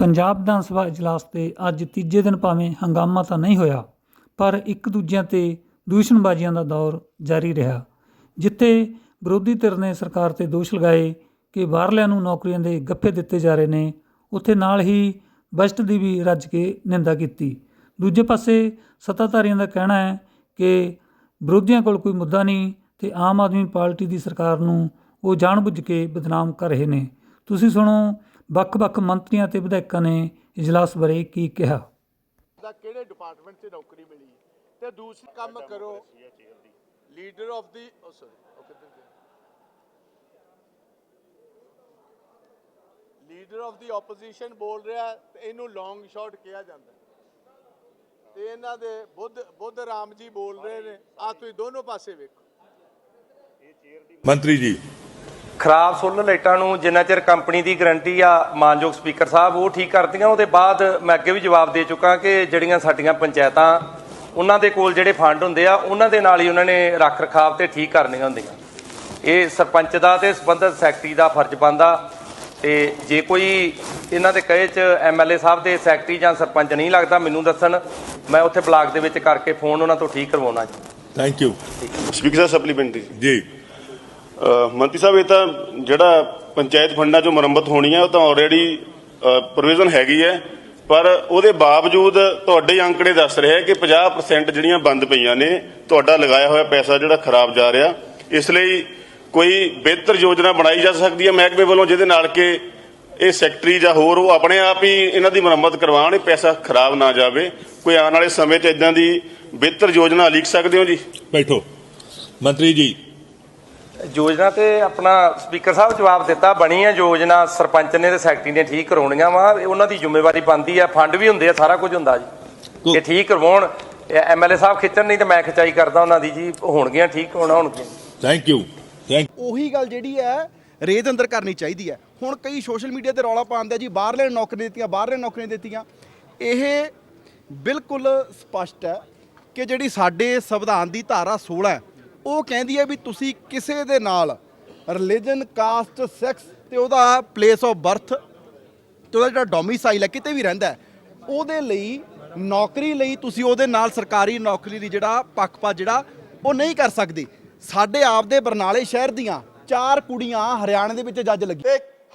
ਪੰਜਾਬ ਵਿਧਾਨ ਸਭਾ ਇਜਲਾਸ ਤੇ ਅੱਜ ਤੀਜੇ ਦਿਨ ਭਾਵੇਂ ਹੰਗਾਮਾ ਤਾਂ ਨਹੀਂ ਹੋਇਆ, ਪਰ ਇੱਕ ਦੂਜਿਆਂ ਤੇ ਦੂਸ਼ਣਬਾਜ਼ੀਆਂ ਦਾ ਦੌਰ ਜਾਰੀ ਰਿਹਾ, ਜਿੱਥੇ ਵਿਰੋਧੀ ਧਿਰ ਨੇ ਸਰਕਾਰ ਤੇ ਦੋਸ਼ ਲਗਾਏ ਕਿ ਬਾਹਰਲਿਆਂ ਨੂੰ ਨੌਕਰੀਆਂ ਦੇ ਗੱਫੇ ਦਿੱਤੇ ਜਾ ਰਹੇ ਨੇ, ਉੱਥੇ ਨਾਲ ਹੀ ਬਜਟ ਦੀ ਵੀ ਰੱਜ ਕੇ ਨਿੰਦਾ ਕੀਤੀ। ਦੂਜੇ ਪਾਸੇ ਸੱਤਾਧਾਰੀਆਂ ਦਾ ਕਹਿਣਾ ਹੈ ਕਿ ਵਿਰੋਧੀਆਂ ਕੋਲ ਕੋਈ ਮੁੱਦਾ ਨਹੀਂ ਤੇ ਆਮ ਆਦਮੀ ਪਾਰਟੀ ਦੀ ਸਰਕਾਰ ਨੂੰ ਉਹ ਜਾਣਬੁੱਝ ਕੇ ਬਦਨਾਮ ਕਰ ਰਹੇ ਨੇ। ਤੁਸੀਂ ਸੁਣੋ ਵੱਖ-ਵੱਖ ਮੰਤਰੀਆਂ ਤੇ ਵਿਧਾਇਕਾਂ ਨੇ ਇਜਲਾਸ ਬਾਰੇ ਕੀ ਕਿਹਾ? ਦਾ ਕਿਹੜੇ ਡਿਪਾਰਟਮੈਂਟ 'ਚ ਨੌਕਰੀ ਮਿਲੀ? ਤੇ ਦੂਸਰਾ ਕੰਮ ਕਰੋ। Leader of the oh sorry leader of the opposition ਬੋਲ ਰਿਹਾ ਤੇ ਇਹਨੂੰ ਲੌਂਗ ਸ਼ਾਟ ਕਿਹਾ ਜਾਂਦਾ। ਤੇ ਇਹਨਾਂ ਦੇ ਬੁੱਧ ਬੁੱਧ ਰਾਮ ਜੀ ਬੋਲ ਰਹੇ ਨੇ। ਆ ਤੁਸੀਂ ਦੋਨੋਂ ਪਾਸੇ ਵੇਖੋ। ਮੰਤਰੀ ਜੀ ਖਰਾਬ ਸੋਲਰ ਲਾਈਟਾਂ ਨੂੰ ਜਿੰਨਾ ਚਿਰ ਕੰਪਨੀ ਦੀ ਗਾਰੰਟੀ ਆ ਮਾਨਯੋਗ ਸਪੀਕਰ ਸਾਹਿਬ ਉਹ ਠੀਕ ਕਰਦੀਆਂ ਉਹਦੇ ਬਾਅਦ ਮੈਂ ਅੱਗੇ ਵੀ ਜਵਾਬ ਦੇ ਚੁੱਕਾ ਕਿ ਜਿਹੜੀਆਂ ਸਾਡੀਆਂ ਪੰਚਾਇਤਾਂ ਉਹਨਾਂ ਦੇ ਕੋਲ ਜਿਹੜੇ ਫੰਡ ਹੁੰਦੇ ਆ ਉਹਨਾਂ ਦੇ ਨਾਲ ਹੀ ਉਹਨਾਂ ਨੇ ਰੱਖ ਰਖਾਵ ਤੇ ਠੀਕ ਕਰਨੀਆਂ ਹੁੰਦੀਆਂ। ਇਹ ਸਰਪੰਚ ਦਾ ਤੇ ਸੰਬੰਧਿਤ ਸੈਕਟਰੀ ਦਾ ਫਰਜ਼ ਬਣਦਾ ਤੇ ਜੇ ਕੋਈ ਇਹਨਾਂ ਦੇ ਕਹੇ ਚ ਐਮਐਲਏ ਸਾਹਿਬ ਦੇ ਸੈਕਟਰੀ ਜਾਂ ਸਰਪੰਚ ਨਹੀਂ ਲੱਗਦਾ ਮੈਨੂੰ ਦੱਸਣ ਮੈਂ ਉੱਥੇ ਬਲਾਕ ਦੇ ਵਿੱਚ ਕਰਕੇ ਫੋਨ ਉਹਨਾਂ ਤੋਂ ਠੀਕ ਕਰਵਾਉਣਾ ਜੀ। Thank you speaker sahib supplementary ਜੀ। ਮੰਤਰੀ ਸਾਹਿਬ, ਇਹ ਤਾਂ ਜਿਹੜਾ ਪੰਚਾਇਤ ਫੰਡਾਂ 'ਚੋਂ ਮੁਰੰਮਤ ਹੋਣੀ ਹੈ ਉਹ ਤਾਂ ਆਲਰੇਡੀ ਪ੍ਰੋਵੀਜ਼ਨ ਹੈਗੀ ਹੈ। ਪਰ ਉਹਦੇ ਬਾਵਜੂਦ ਤੁਹਾਡੇ ਅੰਕੜੇ ਦੱਸ ਰਿਹਾ ਕਿ 50% ਜਿਹੜੀਆਂ ਬੰਦ ਪਈਆਂ ਨੇ, ਤੁਹਾਡਾ ਲਗਾਇਆ ਹੋਇਆ ਪੈਸਾ ਜਿਹੜਾ ਖਰਾਬ ਜਾ ਰਿਹਾ। ਇਸ ਲਈ ਕੋਈ ਬਿਹਤਰ ਯੋਜਨਾ ਬਣਾਈ ਜਾ ਸਕਦੀ ਹੈ ਮਹਿਕਮੇ ਵੱਲੋਂ, ਜਿਹਦੇ ਨਾਲ ਕਿ ਇਹ ਸੈਕਟਰੀ ਜਾਂ ਹੋਰ ਉਹ ਆਪਣੇ ਆਪ ਹੀ ਇਹਨਾਂ ਦੀ ਮੁਰੰਮਤ ਕਰਵਾਉਣ, ਇਹ ਪੈਸਾ ਖਰਾਬ ਨਾ ਜਾਵੇ। ਕੋਈ ਆਉਣ ਵਾਲੇ ਸਮੇਂ 'ਚ ਇਦਾਂ ਦੀ ਬਿਹਤਰ ਯੋਜਨਾ ਲਿਖ ਸਕਦੇ ਹੋ ਜੀ? ਬੈਠੋ। ਮੰਤਰੀ ਜੀ ਯੋਜਨਾ ਤੇ ਆਪਣਾ ਸਪੀਕਰ ਸਾਹਿਬ ਜਵਾਬ ਦਿੱਤਾ ਬਣੀ ਹੈ ਯੋਜਨਾ ਸਰਪੰਚ ਨੇ ਤੇ ਸੈਕਟਰੀ ਨੇ ਠੀਕ ਕਰਵਾਉਣੀਆਂ ਵਾ ਉਹਨਾਂ ਦੀ ਜ਼ਿੰਮੇਵਾਰੀ ਬਣਦੀ ਆ ਫੰਡ ਵੀ ਹੁੰਦੇ ਆ ਸਾਰਾ ਕੁਝ ਹੁੰਦਾ ਜੀ। ਇਹ ਠੀਕ ਕਰਵਾਉਣ ਐਮਐਲਏ ਸਾਹਿਬ ਖਿੱਚਣ ਨਹੀਂ ਤੇ ਮੈਂ ਖਿਚਾਈ ਕਰਦਾ ਉਹਨਾਂ ਦੀ ਜੀ ਹੋਣਗੀਆਂ ਠੀਕ ਹੋਣਾ ਹੋਣਗੀਆਂ। ਥੈਂਕ ਯੂ ਥੈਂਕ ਉਹੀ ਗੱਲ ਜਿਹੜੀ ਹੈ ਰੇਤ ਅੰਦਰ ਕਰਨੀ ਚਾਹੀਦੀ ਹੈ। ਹੁਣ ਕਈ ਸੋਸ਼ਲ ਮੀਡੀਆ ਤੇ ਰੌਲਾ ਪਾਉਂਦੇ ਆ ਜੀ ਬਾਹਰਲੇ ਨੌਕਰੀ ਦਿੱਤੀਆਂ ਬਾਹਰਲੇ ਨੌਕਰੀਆਂ ਦਿੱਤੀਆਂ। ਇਹ ਬਿਲਕੁਲ ਸਪਸ਼ਟ ਹੈ ਕਿ ਜਿਹੜੀ ਸਾਡੇ ਸੰਵਿਧਾਨ ਦੀ ਧਾਰਾ 16 ਹੈ ਉਹ ਕਹਿੰਦੀ ਹੈ ਵੀ ਤੁਸੀਂ ਕਿਸੇ ਦੇ ਨਾਲ ਰਿਲੀਜਨ ਕਾਸਟ ਸੈਕਸ ਤੇ ਉਹਦਾ ਪਲੇਸ ਆਫ ਬਰਥ ਤੇ ਉਹਦਾ ਜਿਹੜਾ ਡੋਮਿਸਾਈਲ ਹੈ, ਕਿਤੇ ਵੀ ਰਹਿੰਦਾ ਉਹਦੇ ਲਈ ਨੌਕਰੀ ਲਈ ਤੁਸੀਂ ਉਹਦੇ ਨਾਲ ਸਰਕਾਰੀ ਨੌਕਰੀ ਲਈ ਜਿਹੜਾ ਪੱਖਪਾਤ ਜਿਹੜਾ, ਉਹ ਨਹੀਂ ਕਰ ਸਕਦੀ। ਸਾਡੇ ਆਪ ਦੇ ਬਰਨਾਲੇ ਸ਼ਹਿਰ ਦੀਆਂ ਚਾਰ ਕੁੜੀਆਂ ਹਰਿਆਣੇ ਦੇ ਵਿੱਚ ਜੱਜ ਲੱਗੀ।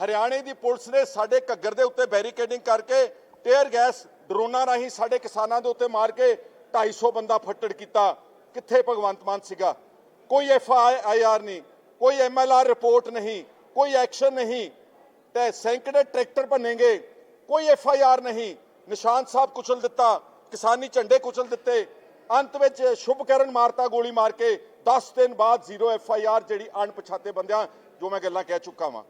ਹਰਿਆਣੇ ਦੀ ਪੁਲਿਸ ਨੇ ਸਾਡੇ ਘੱਗਰ ਦੇ ਉੱਤੇ ਬੈਰੀਕੇਡਿੰਗ ਕਰਕੇ ਟੇਅਰ ਗੈਸ ਡਰੋਨਾਂ ਰਾਹੀਂ ਸਾਡੇ ਕਿਸਾਨਾਂ ਦੇ ਉੱਤੇ ਮਾਰ ਕੇ 250 ਬੰਦਾ ਫੱਟੜ ਕੀਤਾ। ਕਿੱਥੇ ਭਗਵੰਤ ਮਾਨ ਸੀਗਾ? ਕੋਈ ਐਫ ਆਈ ਆਰ ਨਹੀਂ, ਕੋਈ ਐਮ ਐਲ ਆਰ ਰਿਪੋਰਟ ਨਹੀਂ, ਕੋਈ ਐਕਸ਼ਨ ਨਹੀਂ, ਤੇ ਸੈਂਕੜੇ ਟਰੈਕਟਰ ਭੰਨੇਗੇ, ਕੋਈ ਐਫ ਆਈ ਆਰ ਨਹੀਂ। ਨਿਸ਼ਾਨ ਸਾਹਿਬ ਕੁਚਲ ਦਿੱਤਾ, ਕਿਸਾਨੀ ਝੰਡੇ ਕੁਚਲ ਦਿੱਤੇ, ਅੰਤ ਵਿੱਚ ਸ਼ੁਭਕਰਨ ਮਾਰਤਾ ਗੋਲੀ ਮਾਰ ਕੇ 10 ਦਿਨ ਬਾਅਦ ਜ਼ੀਰੋ ਐਫ ਆਈ ਆਰ ਜਿਹੜੀ ਅਣਪਛਾਤੇ ਬੰਦਿਆਂ, ਜੋ ਮੈਂ ਗੱਲਾਂ ਕਹਿ ਚੁੱਕਾ ਵਾਂ।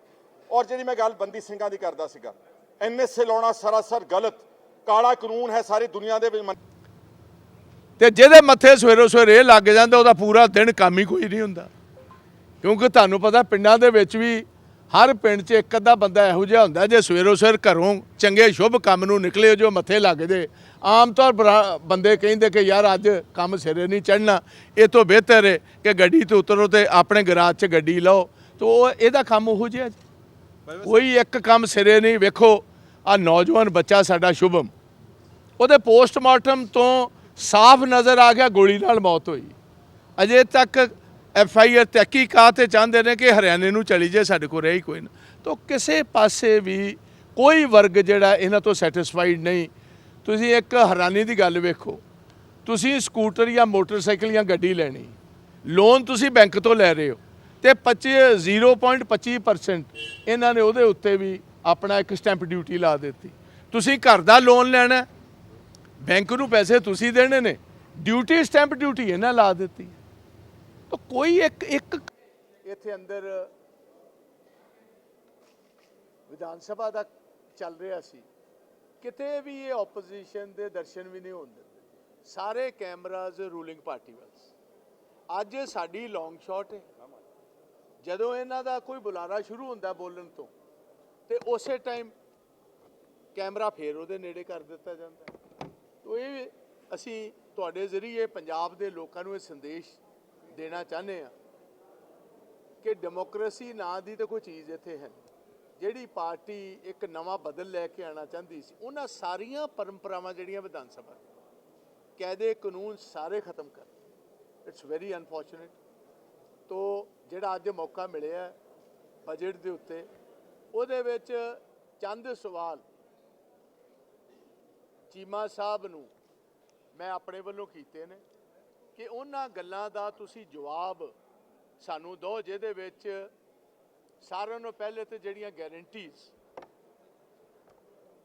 ਔਰ ਜਿਹੜੀ ਮੈਂ ਗੱਲ ਬੰਦੀ ਸਿੰਘਾਂ ਦੀ ਕਰਦਾ ਸੀਗਾ ਐਨਐਸਏ ਲਾਉਣਾ ਸਰਾਸਰ ਗਲਤ, ਕਾਲਾ ਕਾਨੂੰਨ ਹੈ ਸਾਰੀ ਦੁਨੀਆ ਦੇ ਵਿੱਚ ਤੇ ਜਿਹਦੇ ਮੱਥੇ ਸਵੇਰੋ ਸਵੇਰੇ ਲੱਗ ਜਾਂਦਾ ਉਹਦਾ ਪੂਰਾ ਦਿਨ ਕੰਮ ਹੀ ਕੋਈ ਨਹੀਂ ਹੁੰਦਾ। ਕਿਉਂਕਿ ਤੁਹਾਨੂੰ ਪਤਾ ਪਿੰਡਾਂ ਦੇ ਵਿੱਚ ਵੀ ਹਰ ਪਿੰਡ 'ਚ ਇੱਕ ਅੱਧਾ ਬੰਦਾ ਇਹੋ ਜਿਹਾ ਹੁੰਦਾ ਜੇ ਸਵੇਰੋ ਸਵੇਰ ਘਰੋਂ ਚੰਗੇ ਸ਼ੁਭ ਕੰਮ ਨੂੰ ਨਿਕਲੇ ਜੋ ਮੱਥੇ ਲੱਗਦੇ ਆਮ ਤੌਰ ਬੰਦੇ ਕਹਿੰਦੇ ਕਿ ਯਾਰ ਅੱਜ ਕੰਮ ਸਿਰੇ ਨਹੀਂ ਚੜਨਾ ਇਹ ਤੋਂ ਬਿਹਤਰ ਹੈ ਕਿ ਗੱਡੀ ਤੋਂ ਉਤਰੋ ਤੇ ਆਪਣੇ ਗਰਾਜ 'ਚ ਗੱਡੀ ਲਓ। ਤੋ ਉਹ ਇਹਦਾ ਕੰਮ ਉਹੋ ਜਿਹਾ। ਕੋਈ ਇੱਕ ਕੰਮ ਸਿਰੇ ਨਹੀਂ ਵੇਖੋ ਆ ਨੌਜਵਾਨ ਬੱਚਾ ਸਾਡਾ ਸ਼ੁਭਮ। ਉਹਦੇ ਪੋਸਟਮਾਰਟਮ ਤੋਂ ਸਾਫ਼ ਨਜ਼ਰ ਆ ਗਿਆ, ਗੋਲੀ ਨਾਲ ਮੌਤ ਹੋਈ। ਅਜੇ ਤੱਕ ਐਫ ਆਈ ਆਰ ਤਹਿਕੀਕਾਤ ਤੇ ਚਾਹੁੰਦੇ ਨੇ ਕਿ ਹਰਿਆਣੇ ਨੂੰ ਚਲੀ ਜਾਏ, ਸਾਡੇ ਕੋਲ ਰਹੀ ਕੋਈ ਨਾ। ਤਾਂ ਕਿਸੇ ਪਾਸੇ ਵੀ ਕੋਈ ਵਰਗ ਜਿਹੜਾ ਇਹਨਾਂ ਤੋਂ ਸੈਟੀਸਫਾਈਡ ਨਹੀਂ। ਤੁਸੀਂ ਇੱਕ ਹੈਰਾਨੀ ਦੀ ਗੱਲ ਵੇਖੋ। ਤੁਸੀਂ ਸਕੂਟਰ ਜਾਂ ਮੋਟਰਸਾਈਕਲ ਜਾਂ ਗੱਡੀ ਲੈਣੀ, ਲੋਨ ਤੁਸੀਂ ਬੈਂਕ ਤੋਂ ਲੈ ਰਹੇ ਹੋ ਤੇ 25 0.25% ਇਹਨਾਂ ਨੇ ਉਹਦੇ ਉੱਤੇ ਵੀ ਆਪਣਾ ਇੱਕ ਸਟੈਂਪ ਡਿਊਟੀ ਲਾ ਦਿੱਤੀ। ਤੁਸੀਂ ਘਰ ਦਾ ਲੋਨ ਲੈਣਾ ਬੈਂਕ ਨੂੰ ਪੈਸੇ ਤੁਸੀਂ ਦੇਣੇ ਨੇ। ਡਿਊਟੀ, ਸਟੈਂਪ ਡਿਊਟੀ ਇਹਨਾਂ ਲਾ ਦਿੱਤੀ ਤਾਂ ਕੋਈ ਇੱਕ ਇੱਕ ਇੱਥੇ ਅੰਦਰ ਵਿਧਾਨ ਸਭਾ ਦਾ ਚੱਲ ਰਿਹਾ ਸੀ। ਕਿਤੇ ਵੀ ਇਹ ਆਪੋਜੀਸ਼ਨ ਦੇ ਦਰਸ਼ਨ ਵੀ ਨਹੀਂ ਹੁੰਦੇ ਸਾਰੇ ਕੈਮਰਾਜ਼ ਰੂਲਿੰਗ ਪਾਰਟੀ ਵੱਲ ਅੱਜ ਸਾਡੀ ਲੌਂਗ ਸ਼ਾਟ ਹੈ। ਜਦੋਂ ਇਹਨਾਂ ਦਾ ਕੋਈ ਬੁਲਾਰਾ ਸ਼ੁਰੂ ਹੁੰਦਾ ਬੋਲਣ ਤੋਂ, ਤੇ ਉਸੇ ਟਾਈਮ ਕੈਮਰਾ ਫੇਰ ਉਹਦੇ ਨੇੜੇ ਕਰ ਦਿੱਤਾ ਜਾਂਦਾ ਤੋ ਇਹ ਅਸੀਂ ਤੁਹਾਡੇ ਜ਼ਰੀਏ ਪੰਜਾਬ ਦੇ ਲੋਕਾਂ ਨੂੰ ਇਹ ਸੰਦੇਸ਼ ਦੇਣਾ ਚਾਹੁੰਦੇ ਆ ਕਿ ਡੈਮੋਕ੍ਰੇਸੀ ਨਾਂ ਦੀ ਤਾਂ ਕੋਈ ਚੀਜ਼ ਇੱਥੇ ਹੈ ਜਿਹੜੀ ਪਾਰਟੀ ਇੱਕ ਨਵਾਂ ਬਦਲ ਲੈ ਕੇ ਆਣਾ ਚਾਹੁੰਦੀ ਸੀ ਉਹਨਾਂ ਸਾਰੀਆਂ ਪਰੰਪਰਾਵਾਂ ਜਿਹੜੀਆਂ ਵਿਧਾਨ ਸਭਾ ਦੀਆਂ, ਕਾਇਦੇ ਕਾਨੂੰਨ ਸਾਰੇ ਖਤਮ ਕਰ ਇਟਸ ਵੈਰੀ ਅਨਫੋਰਚੂਨੇਟ ਤੋ ਜਿਹੜਾ ਅੱਜ ਮੌਕਾ ਮਿਲਿਆ ਬਜਟ ਦੇ ਉੱਤੇ ਉਹਦੇ ਵਿੱਚ ਚੰਦ ਸਵਾਲ ਚੀਮਾ ਸਾਹਿਬ ਨੂੰ ਮੈਂ ਆਪਣੇ ਵੱਲੋਂ ਕੀਤੇ ਨੇ ਕਿ ਉਹਨਾਂ ਗੱਲਾਂ ਦਾ ਤੁਸੀਂ ਜਵਾਬ ਸਾਨੂੰ ਦਿਓ, ਜਿਹਦੇ ਵਿੱਚ ਸਾਰਿਆਂ ਨੂੰ ਪਹਿਲੇ ਤੇ ਜਿਹੜੀਆਂ ਗਾਰੰਟੀਜ਼